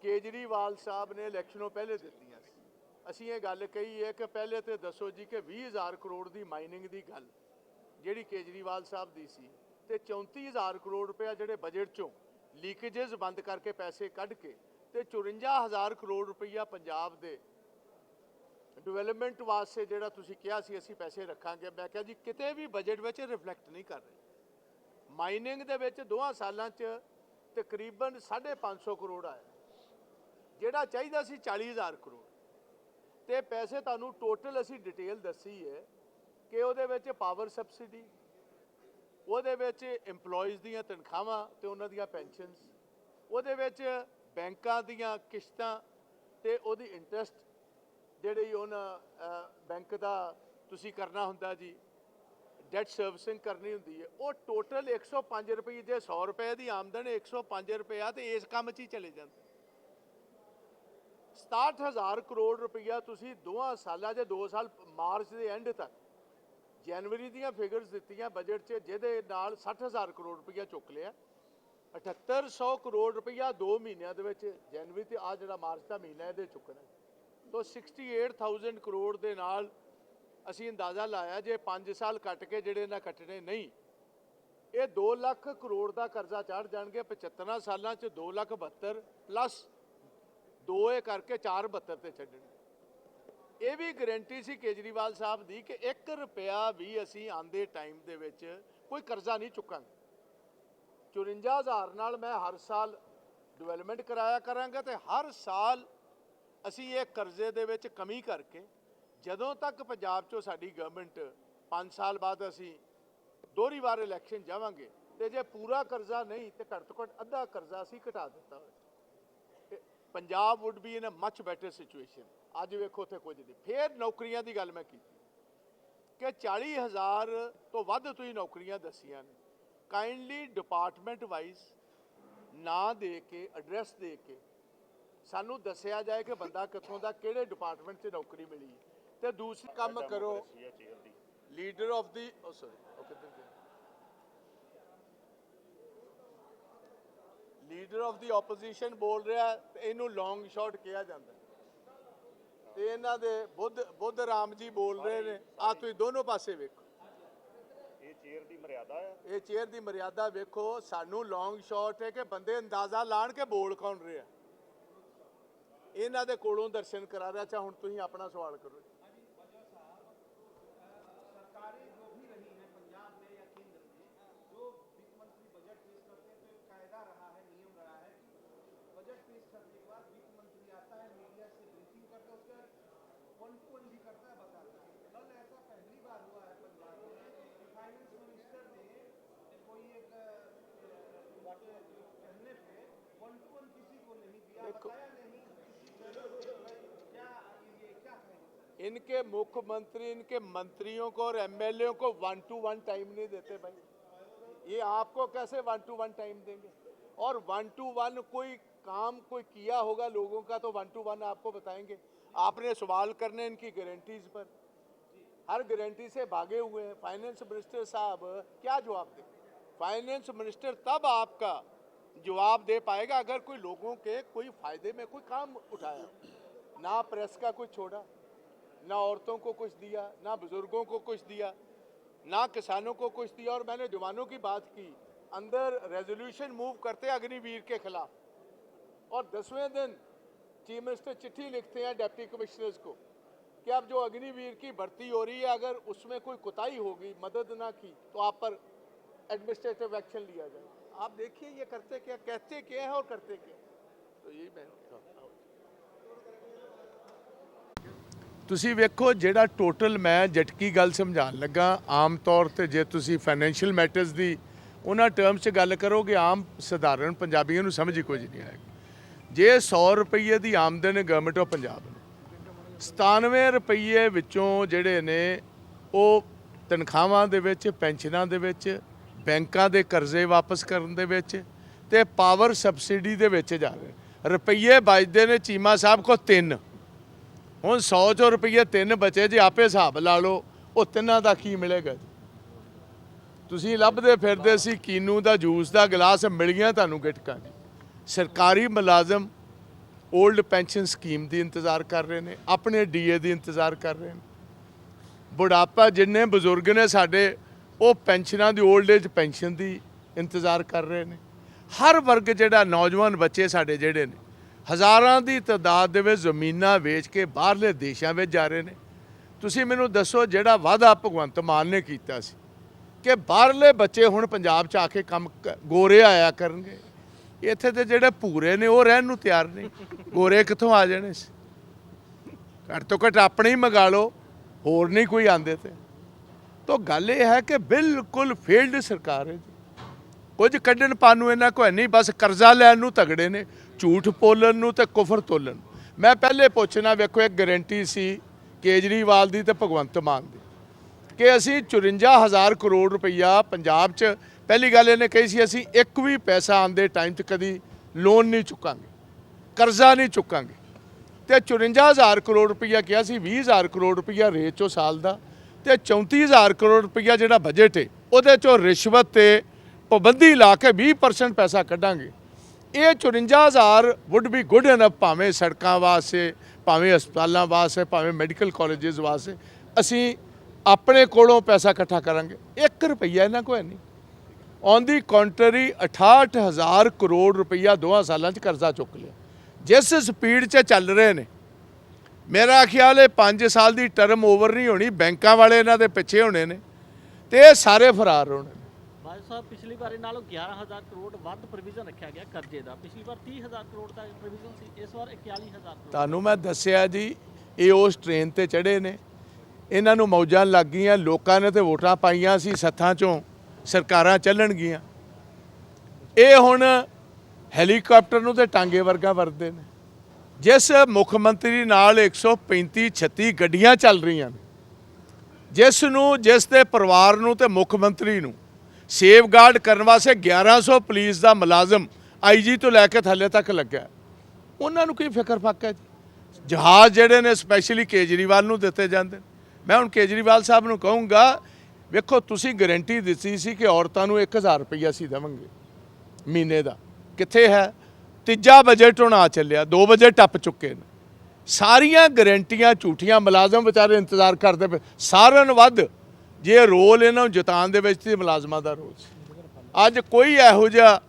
ਕੇਜਰੀਵਾਲ ਸਾਹਿਬ ਨੇ ਇਲੈਕਸ਼ਨੋਂ ਪਹਿਲੇ ਦਿੱਤੀਆਂ ਸੀ। ਅਸੀਂ ਇਹ ਗੱਲ ਕਹੀ ਹੈ ਕਿ ਪਹਿਲੇ ਤੇ ਦੱਸੋ ਜੀ ਕਿ 20000 ਕਰੋੜ ਦੀ ਮਾਈਨਿੰਗ ਦੀ ਗੱਲ ਜਿਹੜੀ ਕੇਜਰੀਵਾਲ ਸਾਹਿਬ ਦੀ ਸੀ ਤੇ 34000 ਕਰੋੜ ਰੁਪਇਆ ਜਿਹੜੇ ਬਜਟ ਚੋਂ ਲੀਕੇजेस ਬੰਦ ਕਰਕੇ ਪੈਸੇ ਕੱਢ ਕੇ ਤੇ 54000 ਕਰੋੜ ਰੁਪਈਆ ਪੰਜਾਬ ਦੇ ਡਿਵੈਲਪਮੈਂਟ ਵਾਸਤੇ ਜਿਹੜਾ ਤੁਸੀਂ ਕਿਹਾ ਸੀ, ਅਸੀਂ ਪੈਸੇ ਰੱਖਾਂਗੇ। ਮੈਂ ਕਿਹਾ ਜੀ, ਕਿਤੇ ਵੀ ਬਜਟ ਵਿੱਚ ਰਿਫਲੈਕਟ ਨਹੀਂ ਕਰ ਰਹੇ। ਮਾਈਨਿੰਗ ਦੇ ਵਿੱਚ ਦੋਹਾਂ ਸਾਲਾਂ 'ਚ ਤਕਰੀਬਨ 550 ਕਰੋੜ ਆਇਆ। ਜਿਹੜਾ ਚਾਹੀਦਾ ਸੀ 40000 ਕਰੋੜ। ਤੇ ਪੈਸੇ ਤੁਹਾਨੂੰ ਟੋਟਲ ਅਸੀਂ ਡਿਟੇਲ ਦੱਸੀ ਹੈ ਕਿ ਉਹਦੇ ਵਿੱਚ ਪਾਵਰ ਸਬਸਿਡੀ ਉਹਦੇ ਵਿੱਚ EMPLOYEES ਦੀਆਂ ਤਨਖਾਹਾਂ ਤੇ ਉਹਨਾਂ ਦੀਆਂ ਪੈਨਸ਼ਨਸ ਉਹਦੇ ਵਿੱਚ ਬੈਂਕਾਂ ਦੀਆਂ ਕਿਸ਼ਤਾਂ ਤੇ ਉਹਦੀ ਇੰਟਰਸਟ ਜਿਹੜੀ ਉਹਨਾਂ ਬੈਂਕ ਦਾ ਤੁਸੀਂ ਕਰਨਾ ਹੁੰਦਾ ਜੀ ਡੈਟ ਸਰਵਿਸਿੰਗ ਕਰਨੀ ਹੁੰਦੀ ਹੈ, ਉਹ ਟੋਟਲ 105 ਰੁਪਏ ਜੇ 100 ਰੁਪਏ ਦੀ ਆਮਦਨ 105 ਰੁਪਏ ਆ ਤੇ ਇਸ ਕੰਮ 'ਚ ਹੀ ਚਲੇ ਜਾਂਦੇ। 67000 ਕਰੋੜ ਰੁਪਈਆ ਤੁਸੀਂ ਦੋਹਾਂ ਸਾਲਾਂ 'ਚ 2 ਸਾਲ ਮਾਰਚ ਦੇ ਐਂਡ ਤੱਕ, ਜਨਵਰੀ ਦੀਆਂ ਫਿਗਰਸ ਦਿੱਤੀਆਂ ਬਜਟ 'ਚ, ਜਿਹਦੇ ਨਾਲ 60000 ਕਰੋੜ ਰੁਪਈਆ ਚੁੱਕ ਲਿਆ। 7800 ਕਰੋੜ ਰੁਪਈਆ 2 ਮਹੀਨਿਆਂ ਦੇ ਵਿੱਚ ਜਨਵਰੀ ਤੇ ਆ ਜਿਹੜਾ ਮਾਰਚ ਦਾ ਮਹੀਨਾ ਇਹਦੇ ਚੁੱਕਣਾ ਤੋ 68000 ਕਰੋੜ ਦੇ ਨਾਲ ਅਸੀਂ ਅੰਦਾਜ਼ਾ ਲਾਇਆ ਜੇ 5 ਸਾਲ ਕੱਟ ਕੇ ਜਿਹੜੇ ਇਹਨਾਂ ਕੱਟਣੇ ਨਹੀਂ, ਇਹ 2 ਲੱਖ ਕਰੋੜ ਦਾ ਕਰਜ਼ਾ ਚੜ ਜਾਣਗੇ 75 ਸਾਲਾਂ ਚ 2 ਲੱਖ 72 ਪਲੱਸ 2 ਇਹ ਕਰਕੇ 472 ਤੇ ਛੱਡਣੇ। ਇਹ ਵੀ ਗਾਰੰਟੀ ਸੀ ਕੇਜਰੀਵਾਲ ਸਾਹਿਬ ਦੀ ਕਿ 1 ਰੁਪਿਆ ਵੀ ਅਸੀਂ ਆਂਦੇ ਟਾਈਮ ਦੇ ਵਿੱਚ ਕੋਈ ਕਰਜ਼ਾ ਨਹੀਂ ਚੁੱਕਾਂਗੇ। 54000 ਨਾਲ ਮੈਂ ਹਰ ਸਾਲ ਡਿਵੈਲਪਮੈਂਟ ਕਰਾਇਆ ਕਰਾਂਗਾ ਤੇ ਹਰ ਸਾਲ ਅਸੀਂ ਇਹ ਕਰਜ਼ੇ ਦੇ ਵਿੱਚ ਕਮੀ ਕਰਕੇ ਜਦੋਂ ਤੱਕ ਪੰਜਾਬ 'ਚੋਂ ਸਾਡੀ ਗਵਰਨਮੈਂਟ 5 ਸਾਲ ਬਾਅਦ ਅਸੀਂ ਦੋਹਰੀ ਵਾਰ ਇਲੈਕਸ਼ਨ ਜਾਵਾਂਗੇ ਤੇ ਜੇ ਪੂਰਾ ਕਰਜ਼ਾ ਨਹੀਂ ਤੇ ਘੱਟ ਤੋਂ ਘੱਟ ਅੱਧਾ ਕਰਜ਼ਾ ਅਸੀਂ ਘਟਾ ਦਿੱਤਾ ਹੋਇਆ। Punjab would be in a much better situation ਅੱਜ ਵੇਖੋ ਉੱਥੇ ਕੁਝ ਨਹੀਂ। ਫੇਰ ਨੌਕਰੀਆਂ ਦੀ ਗੱਲ ਮੈਂ ਕੀਤੀ ਕਿ 40000 ਤੋਂ ਵੱਧ ਤੁਸੀਂ ਨੌਕਰੀਆਂ ਦੱਸੀਆਂ ਨੇ। ਕਾਈਂਡਲੀ ਡਿਪਾਰਟਮੈਂਟ ਵਾਈਜ਼ ਨਾਂ ਦੇ ਕੇ ਐਡਰੈਸ ਦੇ ਕੇ ਸਾਨੂੰ ਦੱਸਿਆ ਜਾਏ ਕਿ ਬੰਦਾ ਕਿੱਥੋਂ ਦਾ ਕਿਹੜੇ ਡਿਪਾਰਟਮੈਂਟ 'ਚ ਨੌਕਰੀ ਮਿਲੀ। ਤੇ ਦੂਸਰੀ ਕੰਮ ਕਰੋ। Leader of the oh sorry okay leader of the opposition ਬੋਲ ਰਿਹਾ ਤੇ ਇਹਨੂੰ ਲੌਂਗ ਸ਼ਾਟ ਕਿਹਾ ਜਾਂਦਾ। ਤੇ ਇਹਨਾਂ ਦੇ ਬੁੱਧ ਬੁੱਧ ਰਾਮ ਜੀ ਬੋਲ ਰਹੇ ਨੇ। ਆ ਤੁਸੀਂ ਦੋਨੋਂ ਪਾਸੇ ਵੇਖੋ। ਮਰਿਆਦਾ ਆ? ਇਹ ਚੇਅਰ ਦੀ ਮਰਿਆਦਾ ਵੇਖੋ, ਸਾਨੂੰ ਲੌਂਗ ਸ਼ਾਟ ਹੈ ਕਿ ਬੰਦੇ ਅੰਦਾਜ਼ਾ ਲਾਣ ਕੇ ਬੋਲ ਕੌਣ ਰਿਹਾ? ਇਹਨਾਂ ਦੇ ਕੋਲੋਂ ਦਰਸ਼ਨ ਕਰਾ ਰਿਹਾ ਚਾ ਹੁਣ ਤੁਸੀਂ ਆਪਣਾ ਸਵਾਲ ਕਰੋ। इनके मुख्यमंत्री इनके मंत्रियों को और एमएलए को वन टू वन टाइम नहीं देते भाई। ये आपको कैसे वन टू वन टाइम देंगे? और वन टू वन कोई काम कोई किया होगा लोगों का तो वन टू वन आपको बताएँगे। आपने सवाल करने इनकी गारंटीज पर। हर गारंटी से भागे हुए हैं। फाइनेंस मिनिस्टर साहब क्या जवाब दें फाइनेंस मिनिस्टर तब आपका जवाब दे पाएगा अगर कोई लोगों के कोई फ़ायदे में कोई काम उठाया। ना प्रेस का कुछ छोड़ा, ना औरतों को कुछ दिया, ना बुज़ुर्गों को कुछ दिया, ना किसानों को कुछ दिया। और मैंने जवानों की बात की, अंदर रेजोल्यूशन मूव करते अग्निवीर के खिलाफ। और दसवें दिन चीफ मिनिस्टर चिट्ठी लिखते हैं डिप्टी कमिश्नर्स को कि अब जो अग्निवीर की भर्ती हो रही है, अगर उसमें कोई कुताही होगी, मदद ना की तो आप पर एडमिनिस्ट्रेटिव एक्शन लिया जाए आप देखिए ये करते क्या कहते क्या है और करते क्या है। तो यही मैं ਤੁਸੀਂ ਵੇਖੋ ਜਿਹੜਾ ਟੋਟਲ ਮੈਂ ਜਟਕੀ ਗੱਲ ਸਮਝਾਉਣ ਲੱਗਾ ਆਮ ਤੌਰ ਤੇ ਜੇ ਤੁਸੀਂ ਫਾਈਨੈਂਸ਼ੀਅਲ ਮੈਟਰਸ ਦੀ ਉਹਨਾਂ ਟਰਮਸ 'ਚ ਗੱਲ ਕਰੋਗੇ ਆਮ ਸਧਾਰਨ ਪੰਜਾਬੀਆਂ ਨੂੰ ਸਮਝ ਹੀ ਕੁਝ ਨਹੀਂ ਆਏਗੀ ਜੇ 100 ਰੁਪਏ ਦੀ ਆਮਦਨ ਹੈ ਗਵਰਨਮੈਂਟ ਆਫ ਪੰਜਾਬ ਨੂੰ 97 ਰੁਪਏ ਵਿੱਚੋਂ ਜਿਹੜੇ ਨੇ ਉਹ ਤਨਖਾਹਾਂ ਦੇ ਵਿੱਚ ਪੈਨਸ਼ਨਾਂ ਦੇ ਵਿੱਚ ਬੈਂਕਾਂ ਦੇ ਕਰਜ਼ੇ ਵਾਪਸ ਕਰਨ ਦੇ ਵਿੱਚ ਤੇ ਪਾਵਰ ਸਬਸਿਡੀ ਦੇ ਵਿੱਚ ਜਾ ਰਹੇ। ਰੁਪਈਏ ਬਚਦੇ ਨੇ ਚੀਮਾ ਸਾਹਿਬ ਕੋ ਤਿੰਨ। ਹੁਣ 100 ਚੋਂ ਰੁਪਈਏ ਤਿੰਨ ਬਚੇ, ਜੇ ਆਪੇ ਹਿਸਾਬ ਲਾ ਲਓ, ਉਹ ਤਿੰਨਾਂ ਦਾ ਕੀ ਮਿਲੇਗਾ ਜੀ? ਤੁਸੀਂ ਲੱਭਦੇ ਫਿਰਦੇ ਸੀ, ਕੀਨੂ ਦਾ ਜੂਸ ਦਾ ਗਲਾਸ ਮਿਲ ਗਿਆ ਤੁਹਾਨੂੰ ਗਿਟਕਾਂ ਜੀ ਸਰਕਾਰੀ ਮੁਲਾਜ਼ਮ 올ਡ ਪੈਨਸ਼ਨ ਸਕੀਮ ਦੀ ਇੰਤਜ਼ਾਰ ਕਰ ਰਹੇ ਨੇ, ਆਪਣੇ ਡੀਏ ਦੀ ਇੰਤਜ਼ਾਰ ਕਰ ਰਹੇ ਨੇ। ਬੁਢਾਪਾ ਜਿੰਨੇ ਬਜ਼ੁਰਗ ਨੇ ਸਾਡੇ ਉਹ ਪੈਨਸ਼ਨਾਂ ਦੀ 올ਡ ਏਜ ਪੈਨਸ਼ਨ ਦੀ ਇੰਤਜ਼ਾਰ ਕਰ ਰਹੇ ਨੇ। ਹਰ ਵਰਗ ਜਿਹੜਾ ਨੌਜਵਾਨ ਬੱਚੇ ਸਾਡੇ ਜਿਹੜੇ ਨੇ, ਹਜ਼ਾਰਾਂ ਦੀ ਤਾਦਾਦ ਦੇ ਵਿੱਚ ਜ਼ਮੀਨਾਂ ਵੇਚ ਕੇ ਬਾਹਰਲੇ ਦੇਸ਼ਾਂ ਵਿੱਚ ਜਾ ਰਹੇ ਨੇ। ਤੁਸੀਂ ਮੈਨੂੰ ਦੱਸੋ ਜਿਹੜਾ ਵਾਅਦਾ ਭਗਵੰਤ ਮਾਨ ਨੇ ਕੀਤਾ ਸੀ, ਕਿ ਬਾਹਰਲੇ ਬੱਚੇ ਹੁਣ ਪੰਜਾਬ 'ਚ ਆ ਕੇ ਕੰਮ ਕ- ਗੋਰੇ ਆਇਆ ਕਰਨਗੇ। ਇੱਥੇ ਤੇ ਜਿਹੜੇ ਭੂਰੇ ਨੇ ਉਹ ਰਹਿਣ ਨੂੰ ਤਿਆਰ ਨਹੀਂ। ਗੋਰੇ ਕਿੱਥੋਂ ਆ ਜਾਣੇ ਸੀ? ਘੱਟ ਤੋਂ ਘੱਟ ਆਪਣੇ ਹੀ ਮੰਗਾ ਲਓ, ਹੋਰ ਨਹੀਂ ਕੋਈ ਆਂਦੇ ਤੇ। ਤਾਂ ਗੱਲ ਇਹ ਹੈ ਕਿ ਬਿਲਕੁਲ ਫੇਲਡ ਸਰਕਾਰ ਹੈ ਜੀ। ਕੁਝ ਕੱਢਣ ਪਾਣ ਨੂੰ ਇਹਨਾਂ ਕੋਲ ਹੈ ਨਹੀਂ, ਬਸ ਕਰਜ਼ਾ ਲੈਣ ਨੂੰ ਤਗੜੇ ਨੇ, ਝੂਠ ਪੋਲਣ ਨੂੰ ਤੇ ਕੁਫਰ ਤੋਲਣ ਨੂੰ। ਮੈਂ ਪਹਿਲੇ ਪੁੱਛਣਾ, ਵੇਖੋ ਇੱਕ ਗਾਰੰਟੀ ਸੀ ਕੇਜਰੀਵਾਲ ਦੀ ਤੇ ਭਗਵੰਤ ਮਾਨ ਦੀ, ਕਿ ਅਸੀਂ 54000 ਕਰੋੜ ਰੁਪਈਆ ਪੰਜਾਬ 'ਚ, ਪਹਿਲੀ ਗੱਲ ਇਹਨੇ ਕਹੀ ਸੀ, ਅਸੀਂ ਇੱਕ ਵੀ ਪੈਸਾ ਆਂਦੇ ਟਾਈਮ 'ਚ ਕਦੀ ਲੋਨ ਨਹੀਂ ਚੁੱਕਾਂਗੇ, ਕਰਜ਼ਾ ਨਹੀਂ ਚੁੱਕਾਂਗੇ। ਤੇ 54000 ਕਰੋੜ ਰੁਪਈਆ ਕਿਹਾ ਸੀ 20000 ਕਰੋੜ ਰੁਪਈਆ ਰੇਟ ਸਾਲ ਦਾ। ਤੇ 34000 ਕਰੋੜ ਰੁਪਈਆ ਜਿਹੜਾ ਬਜਟ ਹੈ ਉਹਦੇ ਚੋਂ ਰਿਸ਼ਵਤ ਤੇ ਪਾਬੰਦੀ ਲਾ ਕੇ 20% ਪੈਸਾ ਕੱਢਾਂਗੇ। ਇਹ 54000 ਵੁੱਡ ਬੀ ਗੁੱਡ ਇਨਫ ਭਾਵੇਂ ਸੜਕਾਂ ਵਾਸਤੇ, ਭਾਵੇਂ ਹਸਪਤਾਲਾਂ ਵਾਸਤੇ, ਭਾਵੇਂ ਮੈਡੀਕਲ ਕਾਲਜਸ ਵਾਸਤੇ, ਅਸੀਂ ਆਪਣੇ ਕੋਲੋਂ ਪੈਸਾ ਇਕੱਠਾ ਕਰਾਂਗੇ। 1 ਰੁਪਈਆ ਇਹਨਾਂ ਕੋਲ ਹੈ ਨਹੀਂ। ਔਨ ਦੀ ਕੰਟਰੀ 68000 ਕਰੋੜ ਰੁਪਈਆ ਦੋਹਾਂ ਸਾਲਾਂ 'ਚ ਕਰਜ਼ਾ ਚੁੱਕ ਲਿਆ। ਜਿਸ ਸਪੀਡ 'ਚ ਚੱਲ ਰਹੇ ਨੇ ਮੇਰਾ ਖਿਆਲ ਹੈ 5 ਸਾਲ ਦੀ ਟਰਮ ਓਵਰ ਨਹੀਂ ਹੋਣੀ ਬੈਂਕਾਂ ਵਾਲੇ ਇਹਨਾਂ ਦੇ ਪਿੱਛੇ ਹੋਣੇ ਨੇ ਤੇ ਇਹ ਸਾਰੇ ਫਰਾਰ ਹੋਣੇ ਸਾਹਿਬ ਪਿਛਲੀ ਵਾਰੀ ਨਾਲੋਂ 11000 ਕਰੋੜ ਵੱਧ ਪ੍ਰੋਵੀਜ਼ਨ ਰੱਖਿਆ ਗਿਆ ਕਰਜ਼ੇ ਦਾ। ਪਿਛਲੀ ਵਾਰ 30000 ਕਰੋੜ ਦਾ ਪ੍ਰੋਵੀਜ਼ਨ ਸੀ ਇਸ ਵਾਰ 41000 ਕਰੋੜ ਤੁਹਾਨੂੰ ਮੈਂ ਦੱਸਿਆ ਜੀ ਇਹ ਉਸ ਟ੍ਰੇਨ ਤੇ ਚੜੇ ਨੇ। ਇਹਨਾਂ ਨੂੰ ਮੌਜਾਂ ਲੱਗ ਗਈਆਂ ਲੋਕਾਂ ਨੇ ਤੇ ਵੋਟਾਂ ਪਾਈਆਂ ਸੀ ਸੱਥਾਂ ਚੋਂ ਸਰਕਾਰਾਂ ਚੱਲਣਗੀਆਂ ਇਹ ਹੁਣ ਹੈਲੀਕਾਪਟਰ ਨੂੰ ਤੇ ਟਾਂਗੇ ਵਰਗਾ ਵਰਦੇ ਨੇ। ਜਿਸ ਮੁੱਖ ਮੰਤਰੀ ਨਾਲ 135 36 ਗੱਡੀਆਂ ਚੱਲ ਰਹੀਆਂ ਨੇ, ਜਿਸ ਨੂੰ, ਜਿਸ ਦੇ ਪਰਿਵਾਰ ਨੂੰ ਤੇ ਮੁੱਖ ਮੰਤਰੀ ਨੂੰ ਸੇਫਗਾਰਡ ਕਰਨ ਵਾਸਤੇ 1100 ਪੁਲਿਸ ਦਾ ਮੁਲਾਜ਼ਮ ਆਈਜੀ ਤੋਂ ਲੈ ਕੇ ਥੱਲੇ ਤੱਕ ਲੱਗਿਆ। ਉਹਨਾਂ ਨੂੰ ਕੀ ਫਿਕਰ ਫੱਕ ਹੈ ਜੀ? ਜਹਾਜ਼ ਜਿਹੜੇ ਨੇ ਸਪੈਸ਼ਲੀ ਕੇਜਰੀਵਾਲ ਨੂੰ ਦਿੱਤੇ ਜਾਂਦੇ ਨੇ। ਮੈਂ ਹੁਣ ਕੇਜਰੀਵਾਲ ਸਾਹਿਬ ਨੂੰ ਕਹੂੰਗਾ, ਵੇਖੋ ਤੁਸੀਂ ਗਾਰੰਟੀ ਦਿੱਤੀ ਸੀ ਕਿ ਔਰਤਾਂ ਨੂੰ 1000 ਰੁਪਈਆ ਅਸੀਂ ਦੇਵਾਂਗੇ ਮਹੀਨੇ ਦਾ। ਕਿੱਥੇ ਹੈ? ਤੀਜਾ ਬਜਟ ਹੁਣ ਆ ਚੱਲਿਆ, ਦੋ ਬਜਟ ਟੱਪ ਚੁੱਕੇ ਨੇ। ਸਾਰੀਆਂ ਗਰੰਟੀਆਂ, ਝੂਠੀਆਂ ਮੁਲਾਜ਼ਮ ਵਿਚਾਰੇ ਇੰਤਜ਼ਾਰ ਕਰਦੇ ਪਏ। ਸਾਰਿਆਂ ਨੂੰ ਵੱਧ, ਜੇ ਰੋਲ ਇਹਨਾਂ ਨੂੰ ਜਿਤਾਉਣ ਦੇ ਵਿੱਚ ਸੀ ਮੁਲਾਜ਼ਮਾਂ ਦਾ ਰੋਲ ਸੀ। ਅੱਜ ਕੋਈ ਇਹੋ ਜਿਹਾ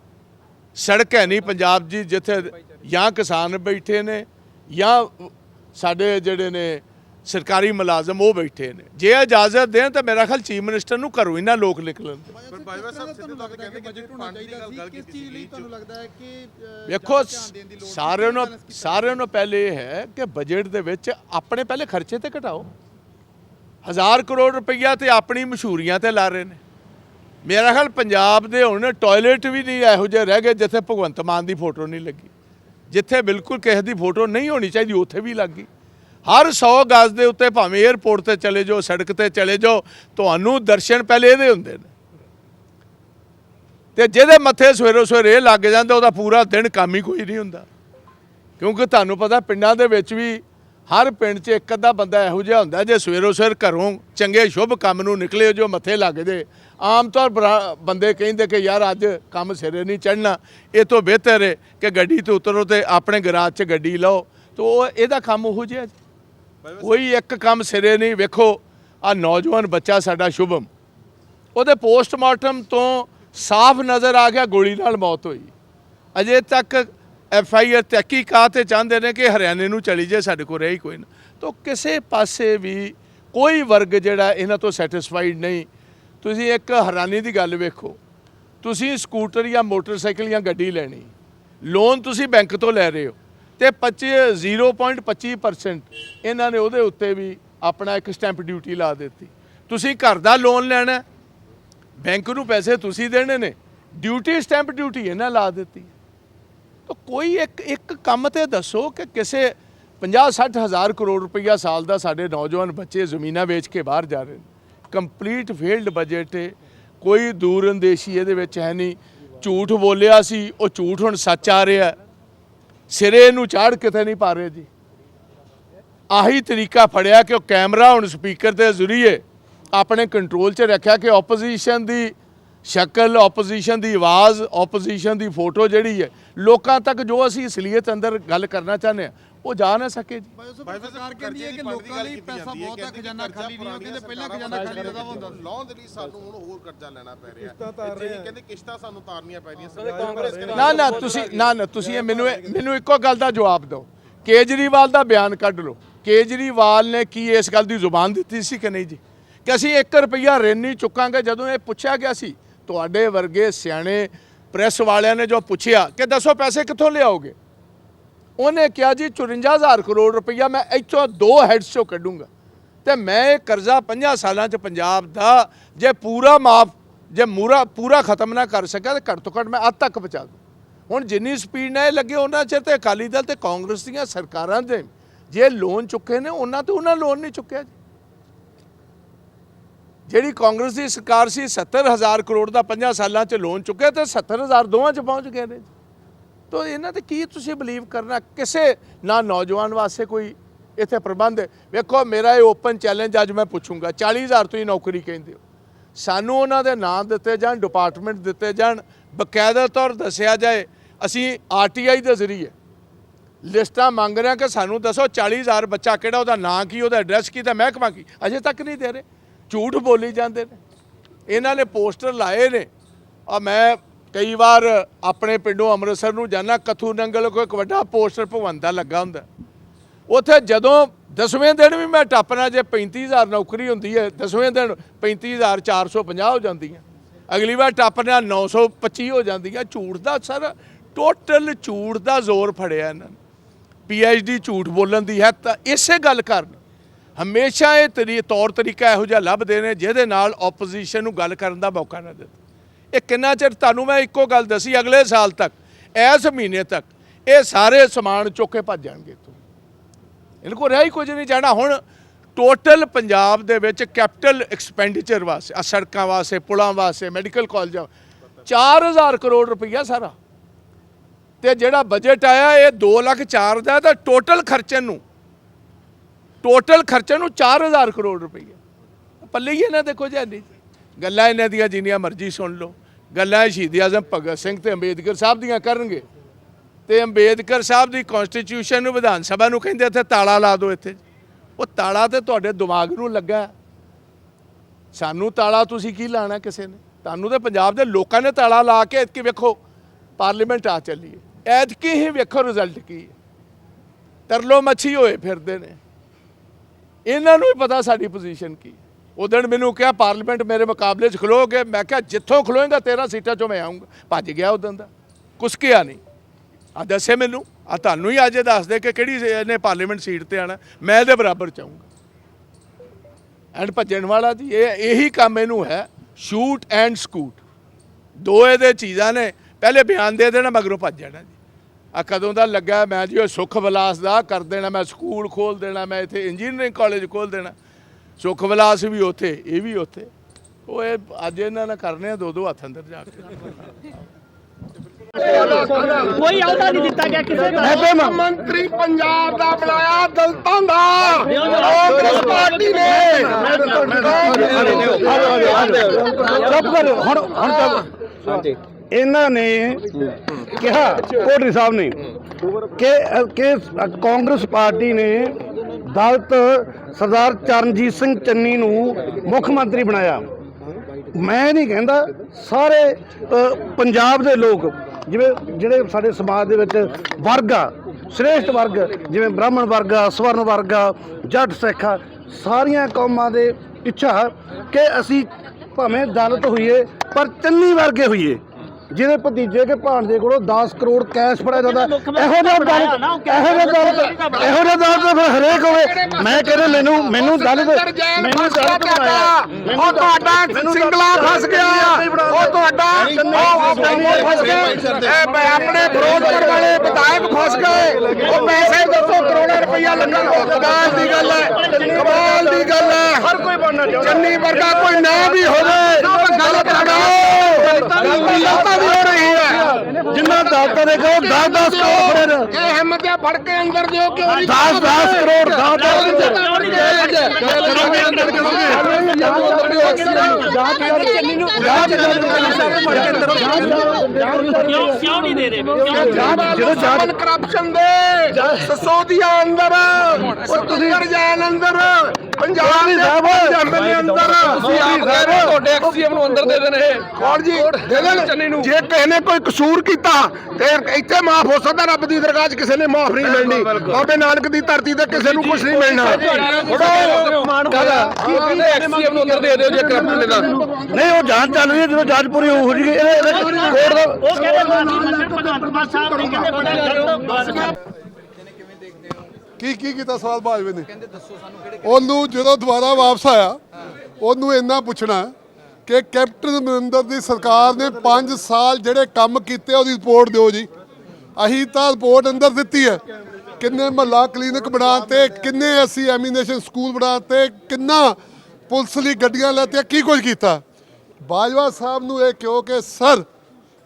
ਸੜਕ ਹੈ ਨਹੀਂ ਪੰਜਾਬ ਜੀ ਜਿੱਥੇ ਜਾਂ ਕਿਸਾਨ ਬੈਠੇ ਨੇ ਜਾਂ ਸਾਡੇ ਜਿਹੜੇ ਨੇ ਸਰਕਾਰੀ ਮੁਲਾਜ਼ਮ ਉਹ ਬੈਠੇ ਨੇ। ਜੇ ਇਜਾਜ਼ਤ ਦੇਣ ਤਾਂ ਮੇਰਾ ਖਿਆਲ ਚੀਫ ਮਿਨਿਸਟਰ ਨੂੰ ਘਰੋਂ ਹੀ ਨਾ ਲੋਕ ਨਿਕਲਣ ਪਰ ਬਾਜਵਾ ਸਾਹਿਬ ਸਿੱਧੂ ਤਾਂ ਕਹਿੰਦੇ ਬਜਟ ਹੋਣਾ ਚਾਹੀਦਾ ਸੀ? ਕਿਸ ਚੀਜ਼ ਲਈ ਤੁਹਾਨੂੰ ਲੱਗਦਾ ਹੈ ਕਿ ਅ, ਵੇਖੋ ਜ਼ਿਆਦਾ ਧਿਆਨ ਦੇਣ ਦੀ ਲੋੜ ਸੀ? ਸਾਰਿਆਂ ਨੂੰ ਸਾਰਿਆਂ ਨੂੰ ਪਹਿਲੇ ਇਹ ਹੈ ਕਿ ਬਜਟ ਦੇ ਵਿੱਚ ਆਪਣੇ ਪਹਿਲੇ ਖਰਚੇ ਤੇ ਘਟਾਓ। ਹਜ਼ਾਰ ਕਰੋੜ ਰੁਪਈਆ ਤੇ ਆਪਣੀ ਮਸ਼ਹੂਰੀਆਂ ਤੇ ਲਾ ਰਹੇ ਨੇ। ਮੇਰਾ ਖਿਆਲ ਪੰਜਾਬ ਦੇ ਹੁਣ ਟਾਇਲਟ ਵੀ ਨਹੀਂ ਇਹੋ ਜਿਹੇ ਰਹਿ ਗਏ ਜਿੱਥੇ ਭਗਵੰਤ ਮਾਨ ਦੀ ਫੋਟੋ ਨਹੀਂ ਲੱਗੀ। ਜਿੱਥੇ ਬਿਲਕੁਲ ਕਿਸੇ ਦੀ ਫੋਟੋ ਨਹੀਂ ਹੋਣੀ ਚਾਹੀਦੀ ਉੱਥੇ ਵੀ ਲੱਗ ਗਈ। ਹਰ 100 ਗਜ਼ ਦੇ ਉੱਤੇ ਭਾਵੇਂ 에ਅਰਪੋਰਟ ਤੇ ਚਲੇ ਜਾਓ, ਸੜਕ ਤੇ ਚਲੇ ਜਾਓ, ਤੁਹਾਨੂੰ ਦਰਸ਼ਨ ਪਹਿਲੇ ਇਹਦੇ ਹੁੰਦੇ ਨੇ। ਤੇ ਜਿਹਦੇ ਮੱਥੇ ਸਵੇਰੋ ਸਵੇਰੇ ਇਹ ਲੱਗ ਜਾਂਦਾ, ਉਹਦਾ ਪੂਰਾ ਦਿਨ ਕੰਮ ਹੀ ਕੋਈ ਨਹੀਂ ਹੁੰਦਾ। ਕਿਉਂਕਿ ਤੁਹਾਨੂੰ ਪਤਾ ਪਿੰਡਾਂ ਦੇ ਵਿੱਚ ਵੀ ਹਰ ਪਿੰਡ 'ਚ ਇੱਕ ਅੱਧਾ ਬੰਦਾ ਇਹੋ ਜਿਹਾ ਹੁੰਦਾ, ਜੇ ਸਵੇਰੋ ਸਵੇਰ ਘਰੋਂ ਚੰਗੇ ਸ਼ੁਭ ਕੰਮ ਨੂੰ ਨਿਕਲੇ ਜੋ ਮੱਥੇ ਲੱਗ ਜੇ। ਆਮ ਤੌਰ ਬਰਾ- ਬੰਦੇ ਕਹਿੰਦੇ ਕਿ ਯਾਰ ਅੱਜ ਕੰਮ ਸਿਰੇ ਨਹੀਂ ਚੜਨਾ ਇਹ ਤੋਂ ਬਿਹਤਰ ਹੈ ਕਿ ਗੱਡੀ ਤੋਂ ਉਤਰੋ ਤੇ ਆਪਣੇ ਗਰਾਜ 'ਚ ਗੱਡੀ ਲਓ। ਤੋ ਉਹ ਇਹਦਾ ਕੰਮ ਉਹੋ ਜਿਹਾ ਕੋਈ ਇੱਕ ਕੰਮ ਸਿਰੇ ਨਹੀਂ, ਵੇਖੋ ਆ ਨੌਜਵਾਨ ਬੱਚਾ ਸਾਡਾ ਸ਼ੁਭਮ। ਉਹਦੇ ਪੋਸਟਮਾਰਟਮ ਤੋਂ ਸਾਫ਼ ਨਜ਼ਰ ਆ ਗਿਆ, ਗੋਲੀ ਨਾਲ ਮੌਤ ਹੋਈ। ਅਜੇ ਤੱਕ ਐਫ ਆਈ ਆਰ ਤਹਿਕੀਕਾਤ ਤੇ ਚਾਹੁੰਦੇ ਨੇ ਕਿ ਹਰਿਆਣੇ ਨੂੰ ਚਲੀ ਜਾਏ, ਸਾਡੇ ਕੋਲ ਰਹੀ ਕੋਈ ਨਾ। ਤਾਂ ਕਿਸੇ ਪਾਸੇ ਵੀ ਕੋਈ ਵਰਗ ਜਿਹੜਾ ਇਹਨਾਂ ਤੋਂ ਸੈਟੀਸਫਾਈਡ ਨਹੀਂ। ਤੁਸੀਂ ਇੱਕ ਹੈਰਾਨੀ ਦੀ ਗੱਲ ਵੇਖੋ, ਤੁਸੀਂ ਸਕੂਟਰ ਜਾਂ ਮੋਟਰਸਾਈਕਲ ਜਾਂ ਗੱਡੀ ਲੈਣੀ, ਲੋਨ ਤੁਸੀਂ ਬੈਂਕ ਤੋਂ ਲੈ ਰਹੇ ਹੋ। ਤੇ 25 0.25% ਇਹਨਾਂ ਨੇ ਉਹਦੇ ਉੱਤੇ ਵੀ ਆਪਣਾ ਇੱਕ ਸਟੈਂਪ ਡਿਊਟੀ ਲਾ ਦਿੱਤੀ। ਤੁਸੀਂ ਘਰ ਦਾ ਲੋਨ ਲੈਣਾ ਬੈਂਕ ਨੂੰ ਪੈਸੇ ਤੁਸੀਂ ਦੇਣੇ ਨੇ ਡਿਊਟੀ ਸਟੈਂਪ ਡਿਊਟੀ ਇਹਨਾਂ ਲਾ ਦਿੱਤੀ ਤਾਂ ਕੋਈ ਇੱਕ ਇੱਕ ਕੰਮ ਤੇ ਦੱਸੋ ਕਿ ਕਿਸੇ 50 60 ਹਜ਼ਾਰ ਕਰੋੜ ਰੁਪਈਆ ਸਾਲ ਦਾ ਸਾਡੇ ਨੌਜਵਾਨ ਬੱਚੇ ਜ਼ਮੀਨਾਂ ਵੇਚ ਕੇ ਬਾਹਰ ਜਾ ਰਹੇ ਨੇ। ਕੰਪਲੀਟ ਫੇਲਡ ਬਜਟ ਹੈ। ਕੋਈ ਦੂਰ ਅੰਦੇਸ਼ੀ ਇਹਦੇ ਵਿੱਚ ਹੈ ਨਹੀਂ। ਝੂਠ ਬੋਲਿਆ ਸੀ, ਉਹ ਝੂਠ ਹੁਣ ਸੱਚ ਆ ਰਿਹਾ ਸਿਰੇ ਨੂੰ ਚਾੜ ਕਿਤੇ ਨਹੀਂ ਪਾ ਰਹੇ ਜੀ। ਆਹੀ ਤਰੀਕਾ ਫੜਿਆ ਕਿ ਉਹ ਕੈਮਰਾ ਹੁਣ ਸਪੀਕਰ ਦੇ ਜ਼ਰੀਏ। ਆਪਣੇ ਕੰਟਰੋਲ 'ਚ ਰੱਖਿਆ ਕਿ ਆਪੋਜੀਸ਼ਨ ਦੀ ਸ਼ਕਲ ਆਪੋਜੀਸ਼ਨ ਦੀ ਆਵਾਜ਼ ਆਪੋਜੀਸ਼ਨ ਦੀ ਫੋਟੋ ਜਿਹੜੀ ਹੈ ਲੋਕਾਂ ਤੱਕ ਜੋ ਅਸੀਂ ਅਸਲੀਅਤ ਅੰਦਰ ਗੱਲ ਕਰਨਾ ਚਾਹੁੰਦੇ ਆ ਉਹ ਜਾ ਨਾ ਸਕੇ ਜੀ। ਸਰਕਾਰ ਕਹਿੰਦੀ ਹੈ ਕਿ ਲੋਕਾਂ ਲਈ ਪੈਸਾ ਬਹੁਤ ਹੈ ਖਜ਼ਾਨਾ ਖਾਲੀ ਨਹੀਂ ਹੋ ਕਹਿੰਦੇ ਪਹਿਲਾਂ ਖਜ਼ਾਨਾ ਖਾਲੀ ਰਦਾ ਹੁੰਦਾ ਲਾਉਣ ਦੇ ਲਈ ਸਾਨੂੰ ਹੁਣ ਹੋਰ ਕਰਜ਼ਾ ਲੈਣਾ ਪੈ ਰਿਹਾ। ਤੇ ਜੇ ਕਹਿੰਦੇ ਕਿਸ਼ਤਾਂ ਸਾਨੂੰ ਤਾਰਨੀਆਂ ਪੈ ਰਹੀਆਂ ਕਾਂਗਰਸ ਕਹਿੰਦੇ ਨਾ ਨਾ ਤੁਸੀਂ ਨਾ ਨਾ ਤੁਸੀਂ ਇਹ ਮੈਨੂੰ ਮੈਨੂੰ ਇੱਕੋ ਗੱਲ ਦਾ ਜਵਾਬ ਦਿਓ। ਕੇਜਰੀਵਾਲ ਦਾ ਬਿਆਨ ਕੱਢ ਲਓ। ਕੇਜਰੀਵਾਲ ਨੇ ਕੀ ਇਸ ਗੱਲ ਦੀ ਜ਼ੁਬਾਨ ਦਿੱਤੀ ਸੀ ਕਿ ਨਹੀਂ ਜੀ? ਕਿ ਅਸੀਂ 1 ਰੁਪਿਆ ਰਿਣ ਨਹੀਂ ਚੁੱਕਾਂਗੇ ਜਦੋਂ ਇਹ ਪੁੱਛਿਆ ਗਿਆ ਸੀ ਤੁਹਾਡੇ ਵਰਗੇ ਸਿਆਣੇ ਪ੍ਰੈਸ ਵਾਲਿਆਂ ਨੇ ਜੋ ਪੁੱਛਿਆ ਕਿ ਦੱਸੋ ਪੈਸੇ ਕਿੱਥੋਂ ਲਿਆਓਗੇ? ਉਹਨੇ ਕਿਹਾ ਜੀ 54000 ਕਰੋੜ ਰੁਪਈਆ ਮੈਂ ਇੱਥੋਂ ਦੋ ਹੈਡਸ ਚੋਂ ਕੱਢੂੰਗਾ। ਤੇ ਮੈਂ ਇਹ ਕਰਜ਼ਾ 50 ਸਾਲਾਂ ਚ ਪੰਜਾਬ ਦਾ ਜੇ ਪੂਰਾ ਮਾਫ, ਜੇ ਮੂਰਾ, ਪੂਰਾ ਖਤਮ ਨਾ ਕਰ ਸਕਿਆ ਤੇ ਘੱਟ ਤੋਂ ਘੱਟ ਮੈਂ ਅੱਧ ਤੱਕ ਪਹੁੰਚਾ ਦੂੰ। ਹੁਣ ਜਿੰਨੀ ਸਪੀਡ ਨਾਲ ਇਹ ਲੱਗੇ, ਉਹਨਾਂ ਚਿਰ ਤੇ ਅਕਾਲੀ ਦਲ ਤੇ ਕਾਂਗਰਸ ਦੀਆਂ ਸਰਕਾਰਾਂ ਦੇ ਜੇ ਲੋਨ ਚੁੱਕੇ ਨੇ, ਉਹਨਾਂ ਤੇ ਉਹਨਾਂ ਲੋਨ ਨਹੀਂ ਚੁੱਕਿਆ ਜੀ। ਜਿਹੜੀ ਕਾਂਗਰਸ ਦੀ ਸਰਕਾਰ ਸੀ 70000 ਕਰੋੜ ਦਾ 50 ਸਾਲਾਂ ਚ ਲੋਨ ਚੁੱਕਿਆ ਤੇ 70000 ਦੋਵਾਂ ਚ ਪਹੁੰਚ ਗਏ ਨੇ। ਤੋ ਇਹਨਾਂ ਤੇ ਕੀ ਤੁਸੀਂ ਬਲੀਵ ਕਰਨਾ? ਕਿਸੇ ਨਾ ਨੌਜਵਾਨ ਵਾਸਤੇ ਕੋਈ ਇੱਥੇ ਪ੍ਰਬੰਧ? ਵੇਖੋ, ਮੇਰਾ ਇਹ ਓਪਨ ਚੈਲੰਜ ਅੱਜ ਮੈਂ ਪੁੱਛੂੰਗਾ। 40000 ਤੁਸੀਂ ਨੌਕਰੀ ਕਹਿੰਦੇ ਹੋ। ਸਾਨੂੰ ਉਹਨਾਂ ਦੇ ਨਾਂ ਦਿੱਤੇ ਜਾਣ ਡਿਪਾਰਟਮੈਂਟ ਦਿੱਤੇ ਜਾਣ, ਬਕਾਇਦਾ ਤੌਰ ਦੱਸਿਆ ਜਾਏ, ਅਸੀਂ ਆਰਟੀਆਈ ਦੇ ਜ਼ਰੀਏ ਲਿਸਟਾਂ ਮੰਗ ਰਹੇ ਹਾਂ ਕਿ ਸਾਨੂੰ ਦੱਸੋ 40000 ਬੱਚਾ ਕਿਹੜਾ, ਉਹਦਾ ਨਾਂ ਕੀ, ਉਹਦਾ ਐਡਰੈਸ ਕੀ ਤੇ ਮਹਿਕਮਾ ਕੀ? ਅਜੇ ਤੱਕ ਨਹੀਂ ਦੇ ਰਹੇ। ਝੂਠ ਬੋਲੀ ਜਾਂਦੇ ਨੇ। ਇਹਨਾਂ ਨੇ ਪੋਸਟਰ ਲਾਏ ਨੇ। ਆ ਮੈਂ ਕਈ ਵਾਰ ਆਪਣੇ ਪਿੰਡੋਂ ਅੰਮ੍ਰਿਤਸਰ ਨੂੰ ਜਾਣਾ ਕਥੂ ਨੰਗਲ ਕੋਈ ਇੱਕ ਵੱਡਾ ਪੋਸਟਰ ਭਗਵੰਤ ਲੱਗਾ ਹੁੰਦਾ। ਉੱਥੇ ਜਦੋਂ ਦਸਵੇਂ ਦਿਨ ਵੀ ਮੈਂ ਟੱਪਣਾ, ਜੇ 35000 ਨੌਕਰੀ ਹੁੰਦੀ ਹੈ, ਦਸਵੇਂ ਦਿਨ 35450 ਹੋ ਜਾਂਦੀਆਂ। ਅਗਲੀ ਵਾਰ ਟੱਪਣਾ 925 ਹੋ ਜਾਂਦੀਆਂ ਝੂਠ ਦਾ ਸਰ ਟੋਟਲ ਝੂਠ ਦਾ ਜ਼ੋਰ ਫੜਿਆ ਇਹਨਾਂ ਨੇ। ਪੀਐਚਡੀ ਝੂਠ ਬੋਲਣ ਦੀ ਹੈ ਤਾਂ ਇਸੇ ਗੱਲ ਕਰਨ। ਹਮੇਸ਼ਾ ਇਹ ਤਰੀ, ਤੌਰ ਤਰੀਕਾ ਇਹੋ ਜਿਹਾ ਲੱਭਦੇ ਨੇ ਜਿਹਦੇ ਨਾਲ ਆਪੋਜੀਸ਼ਨ ਨੂੰ ਗੱਲ ਕਰਨ ਦਾ ਮੌਕਾ ਨਾ ਦਿੱਤਾ ਇਹ ਕਿੰਨਾ ਚਿਰ ਤੁਹਾਨੂੰ ਮੈਂ ਇੱਕੋ ਗੱਲ ਦੱਸੀ, ਅਗਲੇ ਸਾਲ ਤੱਕ, ਇਸ ਮਹੀਨੇ ਤੱਕ, ਇਹ ਸਾਰੇ ਸਮਾਨ ਚੁੱਕ ਕੇ ਭੱਜ ਜਾਣਗੇ ਇੱਥੋਂ। ਇਹਨਾਂ ਕੋਲ ਰਹਿ ਹੀ ਕੁਝ ਨਹੀਂ ਜਾਣਾ। ਹੁਣ ਟੋਟਲ ਪੰਜਾਬ ਦੇ ਵਿੱਚ ਕੈਪੀਟਲ ਐਕਸਪੈਂਡੀਚਰ ਵਾਸਤੇ, ਆਹ ਸੜਕਾਂ ਵਾਸਤੇ, ਪੁਲਾਂ ਵਾਸਤੇ ਮੈਡੀਕਲ ਕਾਲਜਾਂ 4000 ਕਰੋੜ ਰੁਪਈਆ ਸਾਰਾ। ਤੇ ਜਿਹੜਾ ਬਜਟ ਆਇਆ, ਇਹ 2 ਲੱਖ 4 ਦਾ ਤਾਂ ਟੋਟਲ ਖਰਚੇ ਨੂੰ ਟੋਟਲ ਖਰਚੇ ਨੂੰ 4000 ਕਰੋੜ ਰੁਪਈਆ ਪੱਲੇ ਹੀ ਇਹਨਾਂ ਦੇਖੋ ਜੀ ਨਹੀਂ ਗੱਲਾਂ ਇਹਨਾਂ ਦੀਆਂ ਜਿੰਨੀਆਂ ਮਰਜ਼ੀ ਸੁਣ ਲਓ। ਗੱਲਾਂ ਸ਼ਹੀਦ ਆਜ਼ਮ, ਭਗਤ ਸਿੰਘ ਤੇ ਅੰਬੇਦਕਰ ਸਾਹਿਬ ਦੀਆਂ ਕਰਨਗੇ। ਤੇ ਅੰਬੇਦਕਰ ਸਾਹਿਬ ਦੀ ਕਨਸਟੀਟਿਊਸ਼ਨ ਨੂੰ ਵਿਧਾਨ ਸਭਾ ਨੂੰ ਕਹਿੰਦੇ ਇੱਥੇ ਤਾਲਾ ਲਾ ਦਿਓ ਇੱਥੇ। ਉਹ ਤਾਲਾ ਤੇ ਤੁਹਾਡੇ ਦਿਮਾਗ ਨੂੰ ਲੱਗਾ। ਸਾਨੂੰ ਤਾਲਾ ਤੁਸੀਂ ਕੀ ਲਾਣਾ ਕਿਸੇ ਨੇ? ਤੁਹਾਨੂੰ ਤੇ ਪੰਜਾਬ ਦੇ ਲੋਕਾਂ ਨੇ ਤਾਲਾ ਲਾ ਕੇ ਐਤਕੀ ਵੇਖੋ ਪਾਰਲੀਮੈਂਟ ਆ ਚੱਲੀ ਐਤਕੀ ਹੀ ਵੇਖੋ ਰਿਜ਼ਲਟ ਕੀ ਹੈ। ਤਰਲੋ ਮੱਛੀ ਹੋਏ ਫਿਰਦੇ ਨੇ। ਇਹਨਾਂ ਨੂੰ ਵੀ ਪਤਾ ਸਾਡੀ ਪੋਜੀਸ਼ਨ ਕੀ ਉਦੋਂ ਮੈਨੂੰ ਕਿਹਾ ਪਾਰਲੀਮੈਂਟ ਮੇਰੇ ਮੁਕਾਬਲੇ 'ਚ ਖਲੋਗੇ? ਮੈਂ ਕਿਹਾ, ਜਿੱਥੋਂ ਖਲੋਏਗਾ 13 ਸੀਟਾਂ 'ਚੋਂ ਮੈਂ ਆਉਂਗਾ ਭੱਜ ਗਿਆ ਉਦੋਂ ਦਾ। ਕੁਛ ਕਿਹਾ ਨਹੀਂ। ਆ ਦੱਸੇ ਮੈਨੂੰ। ਆ ਤੁਹਾਨੂੰ ਹੀ ਅੱਜ ਇਹ ਦੱਸ ਦੇ ਕਿ ਕਿਹੜੀ ਇਹਨੇ ਪਾਰਲੀਮੈਂਟ ਸੀਟ ਤੇ ਆਣਾ ਮੈਂ ਇਹਦੇ ਬਰਾਬਰ ਚਾਹੂੰਗਾ ਐਂਡ ਭੱਜਣ ਵਾਲਾ ਜੀ, ਇਹ, ਇਹੀ ਕੰਮ ਇਹਨੂੰ ਹੈ ਸ਼ੂਟ ਐਂਡ ਸਕੂਟ ਦੋ ਇਹਦੇ ਚੀਜ਼ਾਂ ਨੇ। ਪਹਿਲੇ ਬਿਆਨ ਦੇ ਦੇਣਾ, ਮਗਰੋਂ ਭੱਜ ਜਾਣਾ ਜੀ। ਆ ਕਦੋਂ ਦਾ ਲੱਗਾ ਮੈਂ ਜੀ ਉਹ ਸੁਖ ਵਿਲਾਸ ਦਾ ਕਰ ਦੇਣਾ ਮੈਂ ਸਕੂਲ ਖੋਲ ਦੇਣਾ ਮੈਂ ਇੱਥੇ ਇੰਜੀਨੀਅਰਿੰਗ ਕਾਲਜ ਖੋਲ ਦੇਣਾ ਸੁਖ ਵਿਲਾਸ ਵੀ ਉੱਥੇ ਇਹ ਵੀ ਉੱਥੇ ਉਹ ਇਹ ਅੱਜ ਇਹਨਾਂ ਨੇ ਕਰਨੇ ਆ ਦੋ ਦੋ ਹੱਥ ਅੰਦਰ ਜਾ ਕੇ ਕੋਈ ਅਹੁਦਾ ਨਹੀਂ ਦਿੱਤਾ ਗਿਆ ਕਿਸੇ ਦਾ ਮੰਤਰੀ ਪੰਜਾਬ ਦਾ ਬਣਾਇਆ ਦਲਤਾਂ ਦਾ ਕਾਂਗਰਸ ਪਾਰਟੀ ਨੇ ਚੁੱਪ ਕਰੋ ਹੁਣ ਹੁਣ ਚੁੱਪ ਇਹਨਾਂ ਨੇ ਕਿਹਾ, ਕੋਟਰੀ ਸਾਹਿਬ ਨੇ, ਕਿ ਕਿ ਕਾਂਗਰਸ ਪਾਰਟੀ ਨੇ ਦਲਤ ਸਰਦਾਰ ਚਰਨਜੀਤ ਸਿੰਘ ਚੰਨੀ ਨੂੰ ਮੁੱਖ ਮੰਤਰੀ ਬਣਾਇਆ। ਮੈਂ ਨਹੀਂ ਕਹਿੰਦਾ, ਸਾਰੇ ਪੰਜਾਬ ਦੇ ਲੋਕ, ਜਿਵੇਂ, ਜਿਹੜੇ ਸਾਡੇ ਸਮਾਜ ਦੇ ਵਿੱਚ ਵਰਗ ਆ, ਸ੍ਰੇਸ਼ਟ ਵਰਗ, ਜਿਵੇਂ ਬ੍ਰਾਹਮਣ ਵਰਗ ਆ, ਸਵਰਨ ਵਰਗ ਆ, ਜੱਟ ਸਿੱਖ ਆ, ਸਾਰੀਆਂ ਕੌਮਾਂ ਦੇ ਇੱਛਾ ਕਿ ਅਸੀਂ ਭਾਵੇਂ ਦਲਤ ਹੋਈਏ, ਪਰ ਚੰਨੀ ਵਰਗੇ ਹੋਈਏ। ਜਿਹਦੇ ਭਤੀਜੇ ਕੇ ਭਾਣਜੇ ਕੋਲੋਂ 10 ਕਰੋੜ ਕੈਸ਼ ਫੜਿਆ ਜਾਂਦਾ ਇਹੋ ਜਿਹਾ ਦਲਿਤ ਇਹੋ ਜਿਹਾ ਦਲਿਤ ਇਹੋ ਜਿਹਾ ਦਲਿਤ ਫਿਰ ਹਰੇਕ ਹੋਵੇ ਮੈਂ ਕਹਿੰਦਾ ਮੈਨੂੰ ਮੈਨੂੰ ਦਲਿਤ ਮੈਨੂੰ ਦਲਿਤ ਬਣਾਇਆ ਉਹ ਤੁਹਾਡਾ ਸਿੰਗਲਾ ਫਸ ਗਿਆ ਉਹ ਤੁਹਾਡਾ ਉਹ ਫਸ ਗਿਆ ਇਹ ਆਪਣੇ ਫਿਰੋਜ਼ਪੁਰ ਵਾਲੇ ਵਿਧਾਇਕ ਫਸ ਗਏ ਉਹ ਪੈਸੇ ਦੱਸੋ ਕਰੋੜਾਂ ਰੁਪਈਆ ਲੱਗਣ ਉਹ ਕਮਾਲ ਦੀ ਗੱਲ ਹੈ ਕਮਾਲ ਦੀ ਗੱਲ ਹੈ ਹਰ ਕੋਈ ਬਣਨਾ ਚਾਹੁੰਦਾ ਚੰਨੀ ਵਰਗਾ ਕੋਈ ਨਾ ਵੀ ਹੋਵੇ ਗੱਲ ਕਰਾਓ ਗਲਤੀ ਵੀ ਹੋ ਰਹੀ ਹੈ ਜਿੰਨਾ ਦਾਤਾ ਦੇ ਕੋ 10 10 ਕਰੋੜ ਫਿਰ ਇਹ ਹਿੰਮਤ ਹੈ ਫੜ ਕੇ ਅੰਦਰ ਦਿਓ ਕਿਉਂ ਨਹੀਂ 10 10 ਕਰੋੜ 10 ਕਿਉਂ ਨਹੀਂ ਦੇ ਰਹੇ ਜਦੋਂ ਜਾਨ ਕਰਪਸ਼ਨ ਦੇ ਸਸੋਦੀਆ ਅੰਦਰ ਉਹ ਤੁਸੀਂ ਜਾਨ ਅੰਦਰ ਪੰਜਾਬ ਦੇ ਸਾਹਿਬ ਦੇ ਅੰਦਰ ਤੁਸੀਂ ਆਪ ਕਹਿ ਰਹੇ ਤੁਹਾਡੇ ਐਕਸੀਐਮ ਨੂੰ ਅੰਦਰ ਦੇ ਦੇਣੇ ਕੌਣ ਜੀ ਦੇ ਦੇਣ ਜੇ ਕਿਸੇ ਨੇ ਕੋਈ ਕਸੂਰ ਕੀਤਾ ਤੇ ਇੱਥੇ ਮਾਫ ਹੋ ਸਕਦਾ ਰੱਬ ਦੀ ਦਰਗਾਹ 'ਚ ਕਿਸੇ ਨੇ ਮਾਫ ਨਹੀਂ ਮਿਲਣੀ। ਬਾਬੇ ਨਾਨਕ ਦੀ ਧਰਤੀ ਤੇ ਕਿਸੇ ਨੂੰ ਕੁਝ ਨਹੀਂ ਮਿਲਣਾ। ਐਕਸੀਐਮ ਨੂੰ ਅੰਦਰ ਦੇ ਦਿਓ ਜੇ ਕਰਪਸ਼ਨ ਦਾ। ਨਹੀਂ ਉਹ ਜਾਂਚ ਚੱਲ ਰਹੀ ਹੈ ਜਦੋਂ ਜਾਂਚ ਪੂਰੀ ਹੋ। ਜੂਗੀ ਇਹਦੇ ਕੋਰਟ ਦਾ ਉਹ ਕਹਿੰਦੇ ਭਗਵੰਤ ਮਾਨ ਸਾਹਿਬ ਨੇ ਕਹਿੰਦੇ। ਬੜਾ ਗਲਤ ਕੀ ਕੀ ਕੀਤਾ ਸਵਾਲ ਬਾਜਵੇ ਨੇ? ਉਹਨੂੰ ਜਦੋਂ ਦੁਬਾਰਾ ਵਾਪਸ ਆਇਆ ਉਹਨੂੰ ਇੰਨਾ ਪੁੱਛਣਾ ਕਿ ਕੈਪਟਨ ਅਮਰਿੰਦਰ ਦੀ ਸਰਕਾਰ ਨੇ 5 ਸਾਲ ਜਿਹੜੇ ਕੰਮ ਕੀਤੇ ਉਹਦੀ ਰਿਪੋਰਟ ਦਿਓ ਜੀ। ਅਸੀਂ ਤਾਂ ਰਿਪੋਰਟ ਅੰਦਰ ਦਿੱਤੀ ਹੈ। ਕਿੰਨੇ ਮਹੱਲਾ ਕਲੀਨਿਕ ਬਣਾਤੇ ਕਿੰਨੇ ਅਸੀਂ ਐਮੀਨੇਸ਼ਨ ਸਕੂਲ ਬਣਾਤੇ ਕਿੰਨਾ ਪੁਲਿਸ ਲਈ ਗੱਡੀਆਂ ਲੈਤੀਆਂ ਕੀ ਕੁਝ ਕੀਤਾ? ਬਾਜਵਾ ਸਾਹਿਬ ਨੂੰ ਇਹ ਕਿਹਾ ਕਿ, ਸਰ,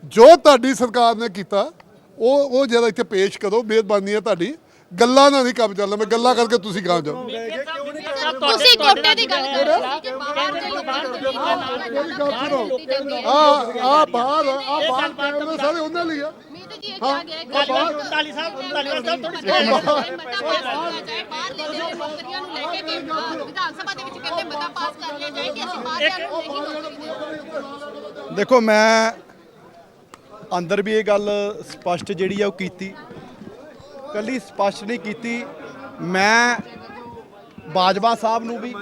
ਜੋ ਤੁਹਾਡੀ ਸਰਕਾਰ ਨੇ ਕੀਤਾ, ਉਹ ਉਹ ਜਰਾ ਇੱਥੇ ਪੇਸ਼ ਕਰੋ, ਮਿਹਰਬਾਨੀ ਹੈ ਤੁਹਾਡੀ। ਗੱਲਾਂ ਨਾਲ ਨਹੀਂ ਕੰਮ ਚੱਲਣਾ ਮੈਂ ਗੱਲਾਂ ਕਰਕੇ ਤੁਸੀਂ ਗਾਂ ਜਾਓ। ਤੁਸੀਂ ਕੋਟੇ ਦੀ ਗੱਲ ਕਰ ਰਹੇ ਸੀ ਕਿ ਆ ਆ ਬਾਹਰ ਆ ਬਾਹਰ ਕੈਮਰੇ ਸਾਰੇ ਉਹਨਾਂ ਲਈ ਆ। ਹਾਂ। ਤਾਲੀ ਸਾਹਿਬ ਤਾਲੀ ਸਾਹਿਬ ਥੋੜੀ ਵਿਧਾਨ ਸਭਾ ਦੇ ਵਿੱਚ ਕਹਿੰਦੇ ਮਤਾ ਪਾਸ ਕਰ ਲਿਆ ਜਾਏ ਕਿ ਅਸੀਂ ਬਾਹਰ ਨੂੰ ਦੇਖੋ ਮੈਂ ਅੰਦਰ ਵੀ ਇਹ ਗੱਲ ਸਪਸ਼ਟ ਜਿਹੜੀ ਆ ਉਹ ਕੀਤੀ। ਕੱਲੀ ਸਪਸ਼ਟ ਨਹੀਂ ਕੀਤੀ। ਮੈਂ ਬਾਜਵਾ ਸਾਹਿਬ ਨੂੰ ਵੀ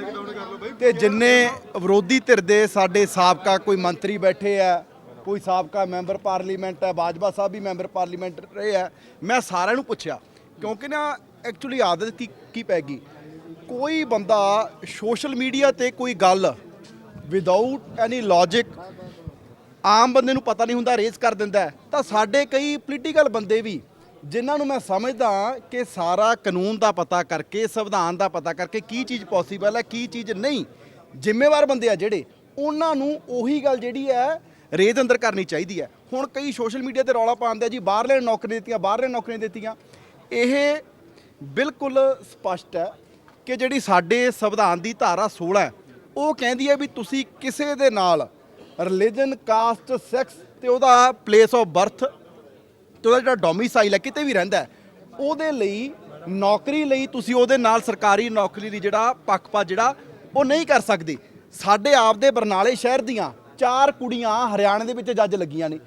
ਤੇ ਜਿੰਨੇ ਵਿਰੋਧੀ ਧਿਰ ਦੇ ਸਾਡੇ ਸਾਬਕਾ ਕੋਈ ਮੰਤਰੀ ਬੈਠੇ ਆ, ਕੋਈ ਸਾਬਕਾ ਮੈਂਬਰ ਪਾਰਲੀਮੈਂਟ ਹੈ ਬਾਜਵਾ ਸਾਹਿਬ ਵੀ ਮੈਂਬਰ ਪਾਰਲੀਮੈਂਟ ਰਹੇ ਆ, ਮੈਂ ਸਾਰਿਆਂ ਨੂੰ ਪੁੱਛਿਆ, ਕਿਉਂਕਿ ਨਾ ਐਕਚੁਅਲੀ ਆਦਤ ਕੀ ਕੀ ਪੈ ਗਈ। ਕੋਈ ਬੰਦਾ ਸੋਸ਼ਲ ਮੀਡੀਆ ਤੇ ਕੋਈ ਗੱਲ ਵਿਦਆਊਟ ਐਨੀ ਲੌਜੀਕ ਆਮ ਬੰਦੇ ਨੂੰ ਪਤਾ ਨਹੀਂ ਹੁੰਦਾ ਰੇਜ਼ ਕਰ ਦਿੰਦਾ ਤਾਂ ਸਾਡੇ ਕਈ ਪੋਲੀਟੀਕਲ ਬੰਦੇ ਵੀ ਜਿਨ੍ਹਾਂ ਨੂੰ ਮੈਂ ਸਮਝਦਾ ਕਿ ਸਾਰਾ ਕਾਨੂੰਨ ਦਾ ਪਤਾ ਕਰਕੇ, ਸੰਵਿਧਾਨ ਦਾ ਪਤਾ ਕਰਕੇ ਕੀ ਚੀਜ਼ ਪੋਸੀਬਲ ਹੈ, ਕੀ ਚੀਜ਼ ਨਹੀਂ, ਜ਼ਿੰਮੇਵਾਰ ਬੰਦੇ ਆ ਜਿਹੜੇ, ਉਹਨਾਂ ਨੂੰ ਉਹੀ ਗੱਲ ਜਿਹੜੀ ਹੈ, ਰੇਤ ਅੰਦਰ ਕਰਨੀ ਚਾਹੀਦੀ ਹੈ। ਹੁਣ ਕਈ ਸੋਸ਼ਲ ਮੀਡੀਆ ਤੇ ਰੌਲਾ ਪਾਉਂਦੇ ਆ ਜੀ, ਬਾਹਰਲੇ ਨੌਕਰੀਆਂ ਦਿੱਤੀਆਂ, ਬਾਹਰਲੇ ਨੌਕਰੀਆਂ ਦਿੱਤੀਆਂ। ਇਹ ਬਿਲਕੁਲ ਸਪਸ਼ਟ ਹੈ ਕਿ ਜਿਹੜੀ ਸਾਡੇ ਸੰਵਿਧਾਨ ਦੀ ਧਾਰਾ 16 ਉਹ ਕਹਿੰਦੀ ਹੈ ਵੀ ਤੁਸੀਂ ਕਿਸੇ ਦੇ ਨਾਲ ਰਿਲੀਜਨ ਕਾਸਟ ਸੈਕਸ ਤੇ ਉਹਦਾ ਪਲੇਸ ਆਫ ਬਰਥ ਤੇ ਉਹਦਾ ਜਿਹੜਾ ਡੋਮਿਸਾਈਲ ਹੈ ਕਿਤੇ ਵੀ ਰਹਿੰਦਾ ਹੈ, ਉਹਦੇ ਲਈ ਨੌਕਰੀ ਲਈ ਤੁਸੀਂ ਉਹਦੇ ਨਾਲ ਸਰਕਾਰੀ ਨੌਕਰੀ ਲਈ ਜਿਹੜਾ ਪੱਖਪਾਤ ਜਿਹੜਾ ਉਹ ਨਹੀਂ ਕਰ ਸਕਦੇ। ਸਾਡੇ ਆਪ ਦੇ ਬਰਨਾਲੇ ਸ਼ਹਿਰ ਦੀਆਂ ਚਾਰ ਕੁੜੀਆਂ ਹਰਿਆਣੇ ਦੇ ਵਿੱਚ ਜੱਜ ਲੱਗੀਆਂ ਨੇ।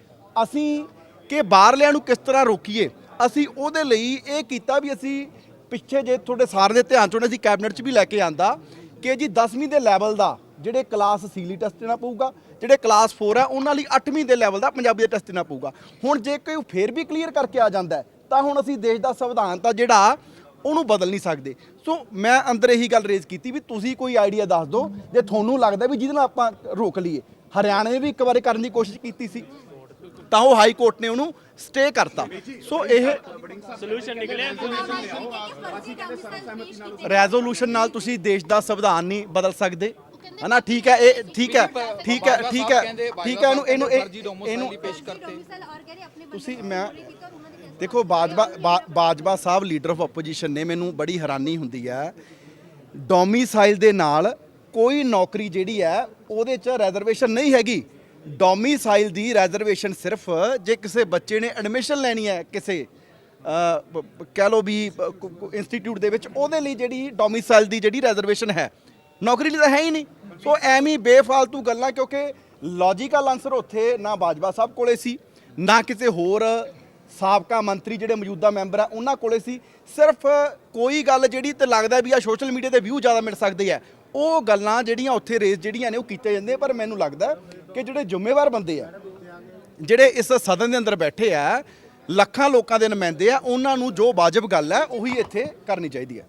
ਅਸੀਂ ਕਿ ਬਾਹਰਲਿਆਂ ਨੂੰ ਕਿਸ ਤਰ੍ਹਾਂ ਰੋਕੀਏ? ਅਸੀਂ ਉਹਦੇ ਲਈ ਇਹ ਕੀਤਾ ਵੀ ਅਸੀਂ ਪਿੱਛੇ ਜੇ ਤੁਹਾਡੇ ਸਾਰਿਆਂ ਦੇ ਧਿਆਨ 'ਚ ਚੋਂ ਅਸੀਂ ਕੈਬਨਿਟ 'ਚ ਵੀ ਲੈ ਕੇ ਆਂਦਾ ਕਿ ਜੀ 10ਵੀਂ ਦੇ ਲੈਵਲ ਦਾ ਜਿਹੜੇ ਕਲਾਸ ਸੀਲੀ ਟੈਸਟ ਦੇਣਾ ਪਊਗਾ ਜਿਹੜੇ ਕਲਾਸ 4 ਹੈ ਉਹਨਾਂ ਲਈ 8ਵੀਂ ਦੇ ਲੈਵਲ ਦਾ ਪੰਜਾਬੀ ਦਾ ਟੈਸਟ ਦੇਣਾ ਪਊਗਾ। ਹੁਣ ਜੇ ਕੋਈ ਫੇਰ ਵੀ ਕਲੀਅਰ ਕਰਕੇ ਆ ਜਾਂਦਾ ਤਾਂ ਹੁਣ ਅਸੀਂ ਦੇਸ਼ ਦਾ ਸੰਵਿਧਾਨ ਤਾਂ ਜਿਹੜਾ ਉਹਨੂੰ ਬਦਲ ਨਹੀਂ ਸਕਦੇ। ਸੋ ਮੈਂ ਅੰਦਰ ਇਹੀ ਗੱਲ ਰੇਜ਼ ਕੀਤੀ ਵੀ ਤੁਸੀਂ ਕੋਈ ਆਈਡੀਆ ਦੱਸ ਦਿਓ ਜੇ ਤੁਹਾਨੂੰ ਲੱਗਦਾ ਵੀ ਜਿਹਦੇ ਨਾਲ ਆਪਾਂ ਰੋਕ ਲਈਏ। ਹਰਿਆਣਾ ਨੇ ਵੀ ਇੱਕ ਵਾਰੀ ਕਰਨ ਦੀ ਕੋਸ਼ਿਸ਼ ਕੀਤੀ ਸੀ ਤਾਂ ਉਹ ਹਾਈ ਕੋਰਟ ਨੇ ਉਹਨੂੰ ਸਟੇ ਕਰਤਾ। ਸੋ ਇਹ ਸੋਲੂਸ਼ਨ ਨਿਕਲਿਆ? ਰੈਜ਼ੋਲੂਸ਼ਨ ਨਾਲ ਤੁਸੀਂ ਦੇਸ਼ ਦਾ ਸੰਵਿਧਾਨ ਨਹੀਂ ਬਦਲ ਸਕਦੇ। ਹਨਾ ਠੀਕ ਹੈ ਇਹ ਠੀਕ ਹੈ ਠੀਕ ਹੈ ਠੀਕ ਹੈ ਠੀਕ ਹੈ ਇਹਨੂੰ ਇਹਨੂੰ ਇਹ- ਇਹਨੂੰ ਤੁਸੀਂ ਮੈਂ ਦੇਖੋ Bajwa Bajwa sahib leader of opposition ਨੇ ਮੈਨੂੰ ਬੜੀ ਹੈਰਾਨੀ ਹੁੰਦੀ ਹੈ। ਡੋਮਿਸਾਈਲ ਦੇ ਨਾਲ ਕੋਈ ਨੌਕਰੀ ਜਿਹੜੀ ਹੈ ਉਹਦੇ 'ਚ ਰਿਜ਼ਰਵੇਸ਼ਨ ਨਹੀਂ ਹੈਗੀ। ਡੋਮਿਸਾਈਲ ਦੀ ਰਿਜ਼ਰਵੇਸ਼ਨ ਸਿਰਫ ਜੇ ਕਿਸੇ ਬੱਚੇ ਨੇ ਐਡਮਿਸ਼ਨ ਲੈਣੀ ਹੈ ਕਿਸੇ ਕਹਿ ਲਓ ਵੀ ਇੰਸਟੀਚਿਊਟ ਦੇ ਵਿੱਚ ਉਹਦੇ ਲਈ ਜਿਹੜੀ ਡੋਮਿਸਾਈਲ ਦੀ ਜਿਹੜੀ ਰਿਜ਼ਰਵੇਸ਼ਨ ਹੈ ਨੌਕਰੀ ਲਈ ਤਾਂ ਹੈ ਹੀ ਨਹੀਂ। ਸੋ ਐਵੇਂ ਹੀ ਬੇਫਾਲਤੂ ਗੱਲਾਂ, ਕਿਉਂਕਿ ਲੌਜੀਕਲ ਆਨਸਰ ਉੱਥੇ ਨਾ ਬਾਜਵਾ ਸਾਹਿਬ ਕੋਲੇ ਸੀ, ਨਾ ਕਿਸੇ ਹੋਰ ਸਾਬਕਾ ਮੰਤਰੀ ਜਿਹੜੇ ਮੌਜੂਦਾ ਮੈਂਬਰ ਆ, ਉਹਨਾਂ ਕੋਲੇ ਸੀ। ਸਿਰਫ ਕੋਈ ਗੱਲ ਜਿਹੜੀ ਤੇ ਲੱਗਦਾ ਵੀ ਆ ਸੋਸ਼ਲ ਮੀਡੀਆ ਤੇ ਵਿਊ ਜ਼ਿਆਦਾ ਮਿਲ ਸਕਦੇ ਆ। ਉਹ ਗੱਲਾਂ ਜਿਹੜੀਆਂ ਉੱਥੇ ਰੇਸ ਜਿਹੜੀਆਂ ਨੇ, ਉਹ ਕੀਤੇ ਜਾਂਦੇ ਪਰ ਮੈਨੂੰ ਲੱਗਦਾ ਕਿ ਜਿਹੜੇ ਜ਼ਿੰਮੇਵਾਰ ਬੰਦੇ ਆ, ਜਿਹੜੇ ਇਸ ਸਦਨ ਦੇ ਅੰਦਰ ਬੈਠੇ ਆ, ਲੱਖਾਂ ਲੋਕਾਂ ਦੇ ਨੁਮਾਇੰਦੇ ਆ, ਉਹਨਾਂ ਨੂੰ ਜੋ ਵਾਜਬ ਗੱਲ ਹੈ ਉਹੀ ਇੱਥੇ ਕਰਨੀ ਚਾਹੀਦੀ ਹੈ